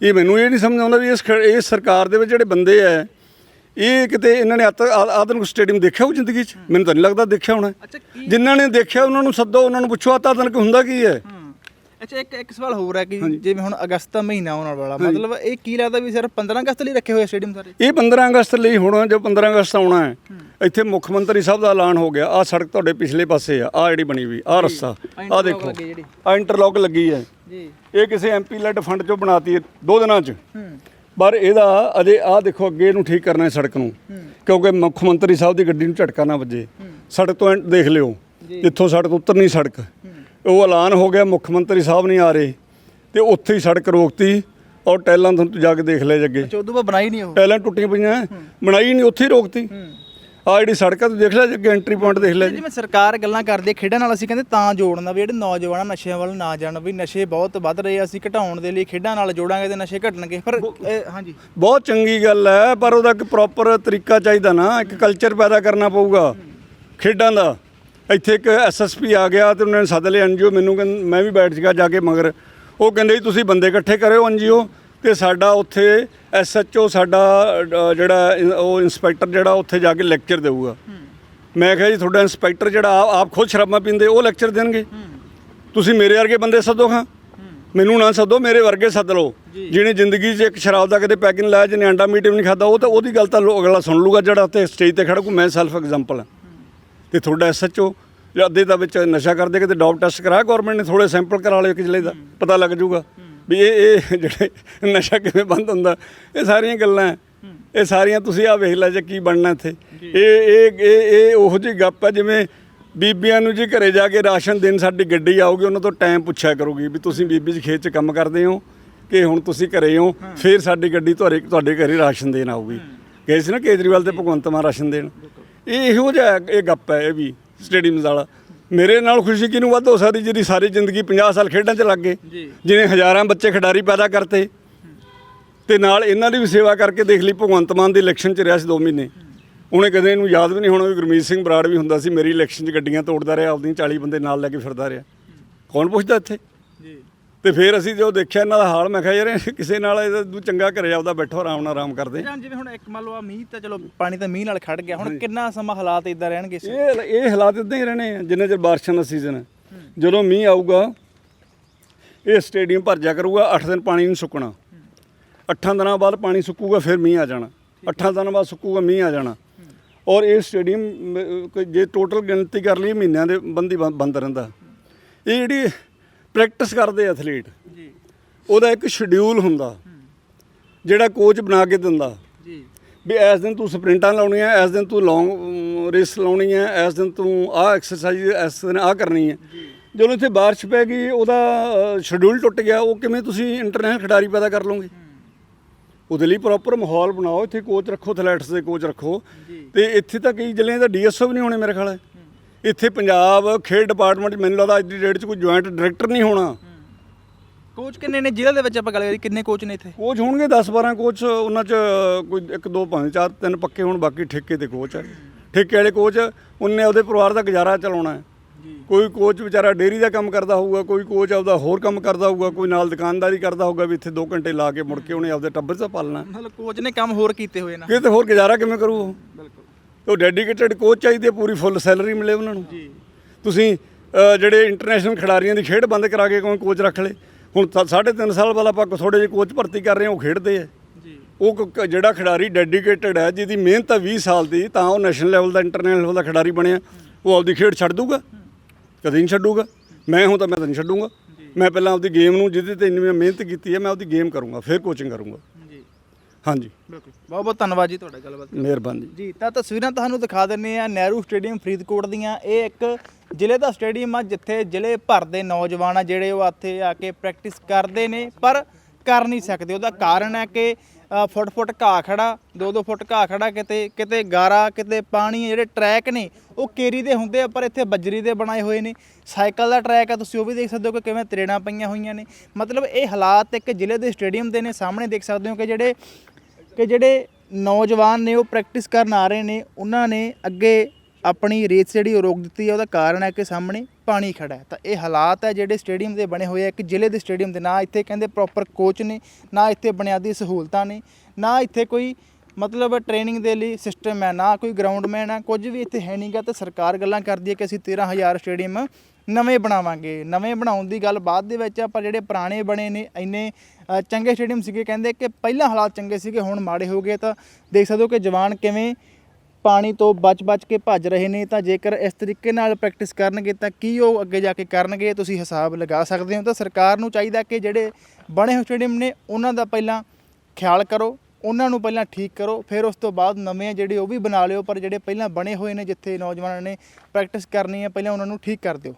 A: ਇਹ ਮੈਨੂੰ ਇਹ ਨਹੀਂ ਸਮਝ ਆਉਂਦਾ ਵੀ ਇਸ ਇਸ ਸਰਕਾਰ ਦੇ ਵਿੱਚ ਜਿਹੜੇ ਬੰਦੇ ਐ ਇਹ ਕਿਤੇ ਇਹਨਾਂ ਨੇ ਆਤ- ਆ- ਆਧੁਨਿਕ ਸਟੇਡੀਅਮ ਦੇਖਿਆ ਉਹ ਜ਼ਿੰਦਗੀ 'ਚ? ਮੈਨੂੰ ਤਾਂ ਨਹੀਂ ਲੱਗਦਾ ਦੇਖਿਆ ਹੋਣਾ। ਜਿਨ੍ਹਾਂ ਨੇ ਦੇਖਿਆ ਉਹਨਾਂ ਨੂੰ ਸੱਦੋ ਉਹਨਾਂ ਨੂੰ ਪੁੱਛੋ ਆਤਾ ਆਧੁਨਿਕ ਹੁੰਦਾ ਕੀ ਹੂੰ?
B: ਅੱਛਾ ਇੱਕ ਇੱਕ ਸਵਾਲ ਹੋਰ ਹੈ ਕਿ ਜਿਵੇਂ ਹੁਣ ਅਗਸਤ ਦਾ ਮਹੀਨਾ ਆਉਣ ਵਾਲਾ ਮਤਲਬ ਇਹ ਕੀ ਲੱਗਦਾ ਵੀ ਸਿਰਫ 15 ਅਗਸਤ ਲਈ ਰੱਖੇ ਹੋਏ ਸਟੇਡੀਅਮ ਸਾਰੇ?
A: ਇਹ 15 ਅਗਸਤ ਲਈ ਹੁਣ ਜੋ 15 ਅਗਸਤ ਆਉਣਾ ਹੈ ਇੱਥੇ ਮੁੱਖ ਮੰਤਰੀ ਸਾਹਿਬ ਦਾ ਐਲਾਨ ਹੋ ਗਿਆ ਆ ਸੜਕ ਤੁਹਾਡੇ ਪਿਛਲੇ ਪਾਸੇ ਆ ਆ ਜਿਹੜੀ ਬਣੀ ਵੀ ਆ ਰਸਤਾ ਆ ਦੇਖੋ। ਆ ਇੰਟਰਲੌਕ ਲੱਗੀ ਹੈ।
B: ਜੀ।
A: ਇਹ ਕਿਸੇ ਐਮਪੀ ਲੈਡ ਫੰਡ ਚੋਂ ਬਣਾਤੀ ਹੈ ਦੋ ਦਿਨਾਂ 'ਚ। ਪਰ ਇਹਦਾ ਅਜੇ ਆ ਦੇਖੋ ਅੱਗੇ ਇਹਨੂੰ ਠੀਕ ਕਰਨਾ ਹੈ ਸੜਕ ਨੂੰ ਕਿਉਂਕਿ ਮੁੱਖ ਮੰਤਰੀ ਸਾਹਿਬ ਦੀ ਗੱਡੀ ਨੂੰ ਝਟਕਾ ਨਾ ਵੱਜੇ। ਸੜਕ ਤੋਂ ਦੇਖ ਲਿਓ ਜਿੱਥੋਂ ਸੜਕ ਉਤਰਨੀ ਸੜਕ। ਉਹ ਐਲਾਨ ਹੋ ਗਿਆ ਮੁੱਖ ਮੰਤਰੀ ਸਾਹਿਬ ਨਹੀਂ ਆ ਰਹੇ। ਤੇ ਉੱਥੇ ਹੀ ਸੜਕ ਰੋਕਤੀ ਔਰ ਟੈਲਾਂ ਤੁਹਾਨੂੰ ਜਾ ਕੇ ਦੇਖ ਲੈ ਜੱਗੇ।
B: ਚੌਦੂ ਬਾ ਬਣਾਈ ਨਹੀਂ ਉਹ?
A: ਟੈਲਾਂ ਟੁੱਟੀਆਂ ਪਈਆਂ ਬਣਾਈ ਨਹੀਂ ਉੱਥੇ ਹੀ ਰੋਕਤੀ। ਆ ਜਿਹੜੀ ਸੜਕ ਤੂੰ ਦੇਖ ਲੈ ਜੱਗੇ ਐਂਟਰੀ ਪੁਆਇੰਟ ਦੇਖ ਲੈ ਜੀ।
B: ਜਿਵੇਂ ਸਰਕਾਰ ਗੱਲਾਂ ਕਰਦੀ ਹੈ ਖੇਡਾਂ ਨਾਲ ਅਸੀਂ ਕਹਿੰਦੇ ਤਾਂ ਜੋੜਨਾ ਵੀ ਜਿਹੜੇ ਨੌਜਵਾਨ ਨਸ਼ਿਆਂ ਵੱਲ ਨਾ ਜਾਣ ਵੀ ਨਸ਼ੇ ਬਹੁਤ ਵੱਧ ਰਹੇ ਆ ਅਸੀਂ ਘਟਾਉਣ ਦੇ ਲਈ ਖੇਡਾਂ ਨਾਲ ਜੋੜਾਂਗੇ ਤੇ ਨਸ਼ੇ ਘਟਣਗੇ। ਪਰ ਹਾਂਜੀ।
A: ਬਹੁਤ ਚੰਗੀ ਗੱਲ ਹੈ ਪਰ ਉਹਦਾ ਇੱਕ ਪ੍ਰੋਪਰ ਤਰੀਕਾ ਚਾਹੀਦਾ ਨਾ ਇੱਕ ਕਲਚਰ ਪੈਦਾ ਕਰਨਾ ਪਊਗਾ ਖੇਡਾਂ ਦਾ। ਇੱਥੇ ਇੱਕ ਐਸਐਸਪੀ ਆ ਗਿਆ ਤੇ ਉਹਨਾਂ ਨੇ ਸੱਦ ਲਿਆ ਐਨਜੀਓ ਮੈਨੂੰ ਕਹਿੰਦੇ ਮੈਂ ਵੀ ਬੈਠ ਗਿਆ ਜਾ ਕੇ ਮਗਰ ਉਹ ਕਹਿੰਦੇ ਜੀ ਤੁਸੀਂ ਬੰਦੇ ਇਕੱਠੇ ਕਰਿਓ ਐਨਜੀਓ ਤੇ ਸਾਡਾ ਉੱਥੇ ਐਸਐਚਓ ਸਾਡਾ ਅ, ਜਿਹੜਾ ਉਹ ਇਨਸਪੈਕਟਰ ਜਿਹੜਾ ਉੱਥੇ ਜਾ ਕੇ ਲੈਕਚਰ ਦੇਊਗਾ। ਮੈਂ ਕਿਹਾ ਜੀ ਤੁਹਾਡਾ ਇਨਸਪੈਕਟਰ ਜਿਹੜਾ ਆਪ- ਆਪ ਖੁਦ ਸ਼ਰਾਬਾਂ ਪੀਂਦੇ ਉਹ ਲੈਕਚਰ ਦੇਣਗੇ। ਤੁਸੀਂ ਮੇਰੇ ਵਰਗੇ ਬੰਦੇ ਸੱਦੋ ਖਾਂ ਮੈਨੂੰ ਨਾ ਸੱਦੋ ਮੇਰੇ ਵਰਗੇ ਸੱਦ ਲਓ। ਜਿਹਨੇ ਜ਼ਿੰਦਗੀ 'ਚ ਇੱਕ ਸ਼ਰਾਬ ਦਾ ਕਦੇ ਪੈਕਿੰਗ ਲਾਇਆ ਜਿਹਨੇ ਅੰਡਾ ਮੀਟ ਵੀ ਨਹੀਂ ਖਾਦਾ ਉਹ ਤਾਂ ਉਹਦੀ ਗੱਲ ਤਾਂ ਲੋ- ਅਗਲਾ ਸੁਣ ਲੂਗਾ ਜਿਹੜਾ ਉੱਤੇ ਸਟੇਜ ਤੇ ਖੜਾ ਕੋ ਮੈਂ ਸੈਲਫ ਐਗਜ਼ਾਮਪਲ ਹਾਂ। ਤੇ ਤੁਹਾਡਾ ਐਸਐਚਓ ਜਾਂ ਅੱਧੇ ਦਾ ਵਿੱਚ ਨਸ਼ਾ ਕਰਦੇ ਕਿਤੇ ਡੋਪ ਟੈਸਟ ਕਰਾਇਆ ਗਵਰਨਮੈਂਟ ਨੇ ਥੋੜੇ ਸੈਂਪਲ ਕਰਾ ਲਏ ਇੱਕ ਜ਼ਿਲ੍ਹੇ ਦਾ ਪਤਾ ਲੱਗ ਜਾਊਗਾ ਵੀ ਇਹ ਇਹ ਜਿਹੜੇ ਨਸ਼ਾ ਕਿਵੇਂ ਬੰਦ ਹੁੰਦਾ ਇਹ ਸਾਰੀਆਂ ਗੱਲਾਂ। ਇਹ ਸਾਰੀਆਂ ਤੁਸੀਂ ਆ ਵੇਖ ਲੈ ਜੇ ਕੀ ਬਣਨਾ ਇੱਥੇ। ਇਹ ਇਹ ਇਹ ਇਹ ਉਹੋ ਜਿਹੀ ਗੱਪ ਹੈ ਜਿਵੇਂ ਬੀਬੀਆਂ ਨੂੰ ਜੀ ਘਰੇ ਜਾ ਕੇ ਰਾਸ਼ਨ ਦੇਣ ਸਾਡੀ ਗੱਡੀ ਆਊਗੀ ਉਹਨਾਂ ਤੋਂ ਟਾਈਮ ਪੁੱਛਿਆ ਕਰੂਗੀ ਵੀ ਤੁਸੀਂ ਬੀਬੀ ਜੀ ਖੇਤ 'ਚ ਕੰਮ ਕਰਦੇ ਹੋ ਕਿ ਹੁਣ ਤੁਸੀਂ ਘਰੇ ਹੋ ਫਿਰ ਸਾਡੀ ਗੱਡੀ ਤੁਹਾਡੇ ਤੁਹਾਡੇ ਘਰੇ ਰਾਸ਼ਨ ਦੇਣ ਆਊਗੀ। ਗਏ ਸੀ ਨਾ ਕੇਜਰੀਵਾਲ ਤੇ ਭਗਵੰਤ ਮਾਨ ਰਾਸ਼ਨ ਦੇਣ। ਇਹ ਇਹੋ ਜਿਹਾ ਇਹ ਗੱਪ ਹੈ ਇਹ ਵੀ ਸਟੇਡੀਅਮ ਵਾਲਾ। ਮੇਰੇ ਨਾਲ ਖੁਸ਼ੀ ਕਿਹਨੂੰ ਵੱਧ ਹੋ ਸਕਦੀ ਜਿਹੜੀ ਸਾਰੀ ਜ਼ਿੰਦਗੀ 50 ਸਾਲ ਖੇਡਾਂ 'ਚ ਲੱਗ ਗਏ। ਜਿਹਨੇ ਹਜ਼ਾਰਾਂ ਬੱਚੇ ਖਿਡਾਰੀ ਪੈਦਾ ਕਰਤੇ। ਤੇ ਨਾਲ ਇਹਨਾਂ ਦੀ ਵੀ ਸੇਵਾ ਕਰਕੇ ਦੇਖ ਲਈ ਭਗਵੰਤ ਮਾਨ ਦੀ ਇਲੈਕਸ਼ਨ 'ਚ ਰਿਹਾ ਸੀ 2 ਮਹੀਨੇ। ਉਹਨੇ ਕਦੇ ਇਹਨੂੰ ਯਾਦ ਵੀ ਨਹੀਂ ਹੋਣਾ ਵੀ ਗੁਰਮੀਤ ਸਿੰਘ ਬਰਾੜ ਵੀ ਹੁੰਦਾ ਸੀ ਮੇਰੀ ਇਲੈਕਸ਼ਨ 'ਚ ਗੱਡੀਆਂ ਤੋੜਦਾ ਰਿਹਾ ਆਪਦੀਆਂ 40 ਬੰਦੇ ਨਾਲ ਲੈ ਕੇ ਫਿਰਦਾ ਰਿਹਾ। ਕੌਣ ਪੁੱਛਦਾ ਇੱਥੇ? ਤੇ ਫਿਰ ਅਸੀਂ ਜਦੋਂ ਦੇਖਿਆ ਇਹਨਾਂ ਦਾ ਹਾਲ ਮੈਂ ਕਿਹਾ ਯਾਰ ਇਹ ਕਿਸੇ ਨਾਲ ਇਹਦਾ ਤੂੰ ਚੰਗਾ ਘਰੇ ਆਪਦਾ ਬੈਠੋ ਆਰਾਮ ਨਾਲ ਆਰਾਮ ਕਰਦੇ।
B: ਜਾਂ ਜਿਵੇਂ ਹੁਣ ਇੱਕ ਮੰਨ ਲਓ ਆ ਮੀਂਹ ਤਾਂ ਚਲੋ ਪਾਣੀ ਤਾਂ ਮੀਂਹ ਨਾਲ ਖੜ ਗਿਆ ਹੁਣ ਕਿੰਨਾ ਸਮਾਂ ਹਾਲਾਤ ਇਦਾਂ ਰਹਿਣਗੇ ਇਸ-
A: ਇਹ ਇਹ ਹਾਲਾਤ ਇਦਾਂ ਹੀ ਰਹਿਣੇ ਆ ਜਿੰਨੇ ਚਿਰ ਬਾਰਿਸ਼ਾਂ ਦਾ ਸੀਜ਼ਨ ਹੈ। ਜਦੋਂ ਮੀਂਹ ਆਊਗਾ ਇਹ ਸਟੇਡੀਅਮ ਭਰ ਜਾ ਕਰੂਗਾ 8 ਦਿਨ ਪਾਣੀ ਨਹੀਂ ਸੁੱਕਣਾ। 8 ਦਿਨਾਂ ਬਾਅਦ ਪਾਣੀ ਸੁੱਕੂਗਾ ਫਿਰ ਮੀਂਹ ਆ ਜਾਣਾ। 8 ਦਿਨਾਂ ਬਾਅਦ ਸੁੱਕੂਗਾ ਮੀਂਹ ਆ ਜਾਣਾ। ਔਰ ਇਹ ਸਟੇਡੀਅਮ ਅਮ, ਕੋਈ ਜੇ ਟੋਟਲ ਗਿਣਤੀ ਕਰ ਲਈ ਮਹੀਨਿਆਂ ਦੇ ਬੰਦੀ ਬੰਦ ਰਹਿੰਦਾ। ਇਹ ਜਿਹੜੀ ਪ੍ਰੈਕਟਿਸ ਕਰਦੇ ਐਥਲੀਟ।
B: ਜੀ।
A: ਉਹਦਾ ਇੱਕ ਸ਼ਡਿਊਲ ਹੁੰਦਾ। ਜਿਹੜਾ ਕੋਚ ਬਣਾ ਕੇ ਦਿੰਦਾ।
B: ਜੀ।
A: ਵੀ ਇਸ ਦਿਨ ਤੂੰ ਸਪ੍ਰਿੰਟਾਂ ਲਾਉਣੀਆਂ ਇਸ ਦਿਨ ਤੂੰ ਲੌਂਗ ਰੇਸ ਲਾਉਣੀ ਹੈ ਇਸ ਦਿਨ ਤੂੰ ਆਹ ਐਕਸਰਸਾਈਜ਼ ਇਸ ਦਿਨ ਆਹ ਕਰਨੀ ਹੈ। ਜਦੋਂ ਇੱਥੇ ਬਾਰਿਸ਼ ਪੈ ਗਈ ਉਹਦਾ ਸ਼ਡਿਊਲ ਟੁੱਟ ਗਿਆ ਉਹ ਕਿਵੇਂ ਤੁਸੀਂ ਇੰਟਰਨੈਸ਼ਨਲ ਖਿਡਾਰੀ ਪੈਦਾ ਕਰ ਲਓਗੇ? ਉਹਦੇ ਲਈ ਪ੍ਰੋਪਰ ਮਾਹੌਲ ਬਣਾਓ ਇੱਥੇ ਕੋਚ ਰੱਖੋ ਐਥਲੈਟਸ ਦੇ ਕੋਚ ਰੱਖੋ। ਤੇ ਇੱਥੇ ਤਾਂ ਕਈ ਜ਼ਿਲ੍ਹਿਆਂ ਦਾ ਡੀਐਸਓ ਵੀ ਨਹੀਂ ਹੋਣੇ ਮੇਰੇ ਖਿਆਲ। ਹੈ ਇੱਥੇ ਪੰਜਾਬ ਖੇਡ ਡਿਪਾਰਟਮੈਂਟ ਮੈਨੂੰ ਲੱਗਦਾ ਅੱਜ ਦੀ ਡੇਟ 'ਚ ਕੋਈ ਜੁਆਇੰਟ ਡਾਇਰੈਕਟਰ ਨਹੀਂ ਹੋਣਾ।
B: ਕੋਚ ਕਿੰਨੇ ਨੇ? ਜ਼ਿਲ੍ਹੇ ਦੇ ਵਿੱਚ ਆਪਾਂ ਗੱਲ ਕਰੀ ਕਿੰਨੇ ਕੋਚ ਨੇ ਇੱਥੇ?
A: ਕੋਚ ਹੋਣਗੇ 10 12 ਕੋਚ ਉਹਨਾਂ ਚ ਕੋਈ ਇੱਕ ਦੋ ਭਾਵੇਂ ਚਾਰ ਤਿੰਨ ਪੱਕੇ ਹੋਣ ਬਾਕੀ ਠੇਕੇ ਤੇ ਕੋਚ ਹੈ ਠੇਕੇ ਵਾਲੇ ਕੋਚ ਉਹਨੇ ਉਹਦੇ ਪਰਿਵਾਰ ਦਾ ਗੁਜ਼ਾਰਾ ਚਲਾਉਣਾ ਹੈ। ਕੋਈ ਕੋਚ ਵਿਚਾਰਾ ਡੇਅਰੀ ਦਾ ਕੰਮ ਕਰਦਾ ਹੋਊਗਾ ਕੋਈ ਕੋਚ ਆਪਦਾ ਹੋਰ ਕੰਮ ਕਰਦਾ ਹੋਊਗਾ ਕੋਈ ਨਾਲ ਦੁਕਾਨਦਾਰੀ ਕਰਦਾ ਹੋਊਗਾ ਵੀ ਇੱਥੇ 2 ਘੰਟੇ ਲਾ ਕੇ ਮੁੜ ਕੇ ਉਹਨੇ ਆਪਦੇ ਟੱਬਰ ਦਾ ਪਾਲਣਾ।
B: ਮਤਲਬ ਕੋਚ ਨੇ ਕੰਮ ਹੋਰ ਕੀਤੇ ਹੋਏ ਨਾ।
A: ਕਿਤੇ ਹੋਰ ਗੁਜ਼ਾਰਾ ਕਿਵੇਂ ਕਰੂ ਉਹ?
B: ਬਿਲਕੁਲ।
A: ਉਹ ਡੈਡੀਕੇਟਿਡ ਕੋਚ ਚਾਹੀਦੀ ਪੂਰੀ ਫੁੱਲ ਸੈਲਰੀ ਮਿਲੇ ਉਹਨਾਂ ਨੂੰ।
B: ਜੀ।
A: ਤੁਸੀਂ ਜਿਹੜੇ ਇੰਟਰਨੈਸ਼ਨਲ ਖਿਡਾਰੀਆਂ ਦੀ ਖੇਡ ਬੰਦ ਕਰਾ ਕੇ ਕੋਈ ਕੋਚ ਰੱਖ ਲੇ ਹੁਣ ਤਾਂ ਸਾਢੇ ਤਿੰਨ ਸਾਲ ਬਾਅਦ ਆਪਾਂ ਥੋੜੇ ਜਿਹੇ ਕੋਚ ਭਰਤੀ ਕਰ ਰਹੇ ਹਾਂ ਉਹ ਖੇਡਦੇ ਆ।
B: ਜੀ।
A: ਉਹ ਜਿਹੜਾ ਖਿਡਾਰੀ ਡੈਡੀਕੇਟਿਡ ਹੈ ਜਿਹਦੀ ਮਿਹਨਤ ਹੈ 20 ਸਾਲ ਦੀ ਤਾਂ ਉਹ ਨੈਸ਼ਨਲ ਲੈਵਲ ਦਾ ਇੰਟਰਨੈਸ਼ਨਲ ਲੈਵਲ ਦਾ ਖਿਡਾਰੀ ਬਣਿਆ। ਉਹ ਆਪਦੀ ਖੇਡ ਛੱਡ ਦੂਗਾ। ਕਦੇ ਨਹੀਂ ਛੱਡੂਗਾ। ਮੈਂ ਹਾਂ ਤਾਂ ਮੈਂ ਤਾਂ ਨਹੀਂ ਛੱਡੂਗਾ। ਮੈਂ ਪਹਿਲਾਂ ਆਪਦੀ ਗੇਮ ਨੂੰ ਜਿਹਦੇ ਤੇ ਇੰਨੀ ਮਿਹਨਤ ਕੀਤੀ ਹੈ ਮੈਂ ਆਪਦੀ ਗੇਮ ਕਰੂੰਗਾ ਫਿਰ ਕੋਚਿੰਗ ਕਰੂੰਗਾ। ਹਾਂਜੀ।
B: ਬਿਲਕੁਲ। ਬਹੁਤ ਬਹੁਤ ਧੰਨਵਾਦ ਜੀ ਤੁਹਾਡਾ ਗੱਲਬਾਤ
A: ਮਿਹਰਬਾਨੀ
B: ਜੀ। ਤਾਂ ਤਸਵੀਰਾਂ ਤੁਹਾਨੂੰ ਦਿਖਾ ਦਿੰਨੇ ਆ ਨਹਿਰੂ ਸਟੇਡੀਅਮ ਫਰੀਦਕੋਟ ਦੀਆਂ। ਇਹ ਇੱਕ ਜ਼ਿਲ੍ਹੇ ਦਾ ਸਟੇਡੀਅਮ ਆ ਜਿੱਥੇ ਜ਼ਿਲ੍ਹੇ ਭਰ ਦੇ ਨੌਜਵਾਨ ਆ ਜਿਹੜੇ ਉਹ ਇੱਥੇ ਆ ਕੇ ਪ੍ਰੈਕਟਿਸ ਕਰਦੇ ਨੇ ਪਰ ਕਰ ਨਹੀਂ ਸਕਦੇ। ਉਹਦਾ ਕਾਰਨ ਹੈ ਕਿ ਫੁੱਟ ਫੁੱਟ ਘਾਹ ਖੜਾ ਦੋ ਦੋ ਫੁੱਟ ਘਾਹ ਖੜਾ ਕਿਤੇ ਕਿਤੇ ਗਾਰਾ ਕਿਤੇ ਪਾਣੀ ਜਿਹੜੇ ਟਰੈਕ ਨੇ ਉਹ ਕੇਰੀ ਦੇ ਹੁੰਦੇ ਆ ਪਰ ਇੱਥੇ ਬੱਜਰੀ ਦੇ ਬਣਾਏ ਹੋਏ ਨੇ। ਸਾਈਕਲ ਦਾ ਟਰੈਕ ਆ ਤੁਸੀਂ ਉਹ ਵੀ ਦੇਖ ਸਕਦੇ ਹੋ ਕਿ ਕਿਵੇਂ ਤਰੇੜਾਂ ਪਈਆਂ ਹੋਈਆਂ ਨੇ। ਮਤਲਬ ਇਹ ਹਾਲਾਤ ਇੱਕ ਜ਼ਿਲ੍ਹੇ ਦੇ ਸਟੇਡੀਅਮ ਦੇ ਨੇ ਸਾਹਮਣੇ ਦੇਖ ਸਕਦੇ ਹੋ ਕਿ ਜਿਹੜੇ ਕਿ ਜਿਹੜੇ ਨੌਜਵਾਨ ਨੇ ਉਹ ਪ੍ਰੈਕਟਿਸ ਕਰਨ ਆ ਰਹੇ ਨੇ, ਉਹਨਾਂ ਨੇ ਅੱਗੇ ਆਪਣੀ ਰੇਸ ਜਿਹੜੀ ਉਹ ਰੋਕ ਦਿੱਤੀ ਹੈ, ਉਹਦਾ ਕਾਰਨ ਹੈ ਕਿ ਸਾਹਮਣੇ ਪਾਣੀ ਖੜਾ ਹੈ। ਤਾਂ ਇਹ ਹਾਲਾਤ ਹੈ ਜਿਹੜੇ ਸਟੇਡੀਅਮ ਦੇ ਬਣੇ ਹੋਏ ਆ, ਇੱਕ ਜ਼ਿਲ੍ਹੇ ਦੇ ਸਟੇਡੀਅਮ ਦੇ, ਨਾ ਇੱਥੇ ਕਹਿੰਦੇ ਪ੍ਰੋਪਰ ਕੋਚ ਨੇ, ਨਾ ਇੱਥੇ ਬੁਨਿਆਦੀ ਸਹੂਲਤਾਂ ਨੇ, ਨਾ ਇੱਥੇ ਕੋਈ ਮਤਲਬ ਟ੍ਰੇਨਿੰਗ ਦੇ ਲਈ ਸਿਸਟਮ ਹੈ, ਨਾ ਕੋਈ ਗਰਾਊਂਡਮੈਨ ਹੈ, ਕੁਝ ਵੀ ਇੱਥੇ ਹੈ ਨਹੀਂਗਾ ਤੇ ਸਰਕਾਰ ਗੱਲਾਂ ਕਰਦੀ ਹੈ ਕਿ ਅਸੀਂ 13000 ਸਟੇਡੀਅਮ ਨਵੇਂ ਬਣਾਵਾਂਗੇ। ਨਵੇਂ ਬਣਾਉਣ ਦੀ ਗੱਲ ਬਾਅਦ ਦੇ ਵਿੱਚ ਆ ਪਰ ਜਿਹੜੇ ਪੁਰਾਣੇ ਬਣੇ ਨੇ, ਇੰਨੇ ਚੰਗੇ ਸਟੇਡੀਅਮ ਸੀਗੇ, ਕਹਿੰਦੇ ਕਿ ਪਹਿਲਾਂ ਹਾਲਾਤ ਚੰਗੇ ਸੀਗੇ, ਹੁਣ ਮਾੜੇ ਹੋ ਗਏ ਤਾਂ ਦੇਖ ਸਕਦੇ ਹੋ ਕਿ ਜਵਾਨ ਕਿਵੇਂ ਪਾਣੀ ਤੋਂ ਬਚ-ਬਚ ਕੇ ਭੱਜ ਰਹੇ ਨੇ, ਤਾਂ ਜੇਕਰ ਇਸ ਤਰੀਕੇ ਨਾਲ ਪ੍ਰੈਕਟਿਸ ਕਰਨਗੇ ਤਾਂ ਕੀ ਉਹ ਅੱਗੇ ਜਾ ਕੇ ਕਰਨਗੇ, ਤੁਸੀਂ ਹਿਸਾਬ ਲਗਾ ਸਕਦੇ ਹੋ। ਤਾਂ ਸਰਕਾਰ ਨੂੰ ਚਾਹੀਦਾ ਕਿ ਜਿਹੜੇ ਬਣੇ ਹੋਏ ਸਟੇਡੀਅਮ ਨੇ, ਉਹਨਾਂ ਦਾ ਪਹਿਲਾਂ ਖਿਆਲ ਕਰੋ, ਉਹਨਾਂ ਨੂੰ ਪਹਿਲਾਂ ਠੀਕ ਕਰੋ, ਫਿਰ ਉਸ ਤੋਂ ਬਾਅਦ ਨਵੇਂ ਜਿਹੜੇ ਉਹ ਵੀ ਬਣਾ ਲਿਓ, ਪਰ ਜਿਹੜੇ ਪਹਿਲਾਂ ਬਣੇ ਹੋਏ ਨੇ, ਜਿੱਥੇ ਨੌਜਵਾਨਾਂ ਨੇ ਪ੍ਰੈਕਟਿਸ ਕਰਨੀ ਹੈ ਪਹਿਲਾਂ ਉਹਨਾਂ ਨੂੰ ਠੀਕ ਕਰ ਦਿਓ।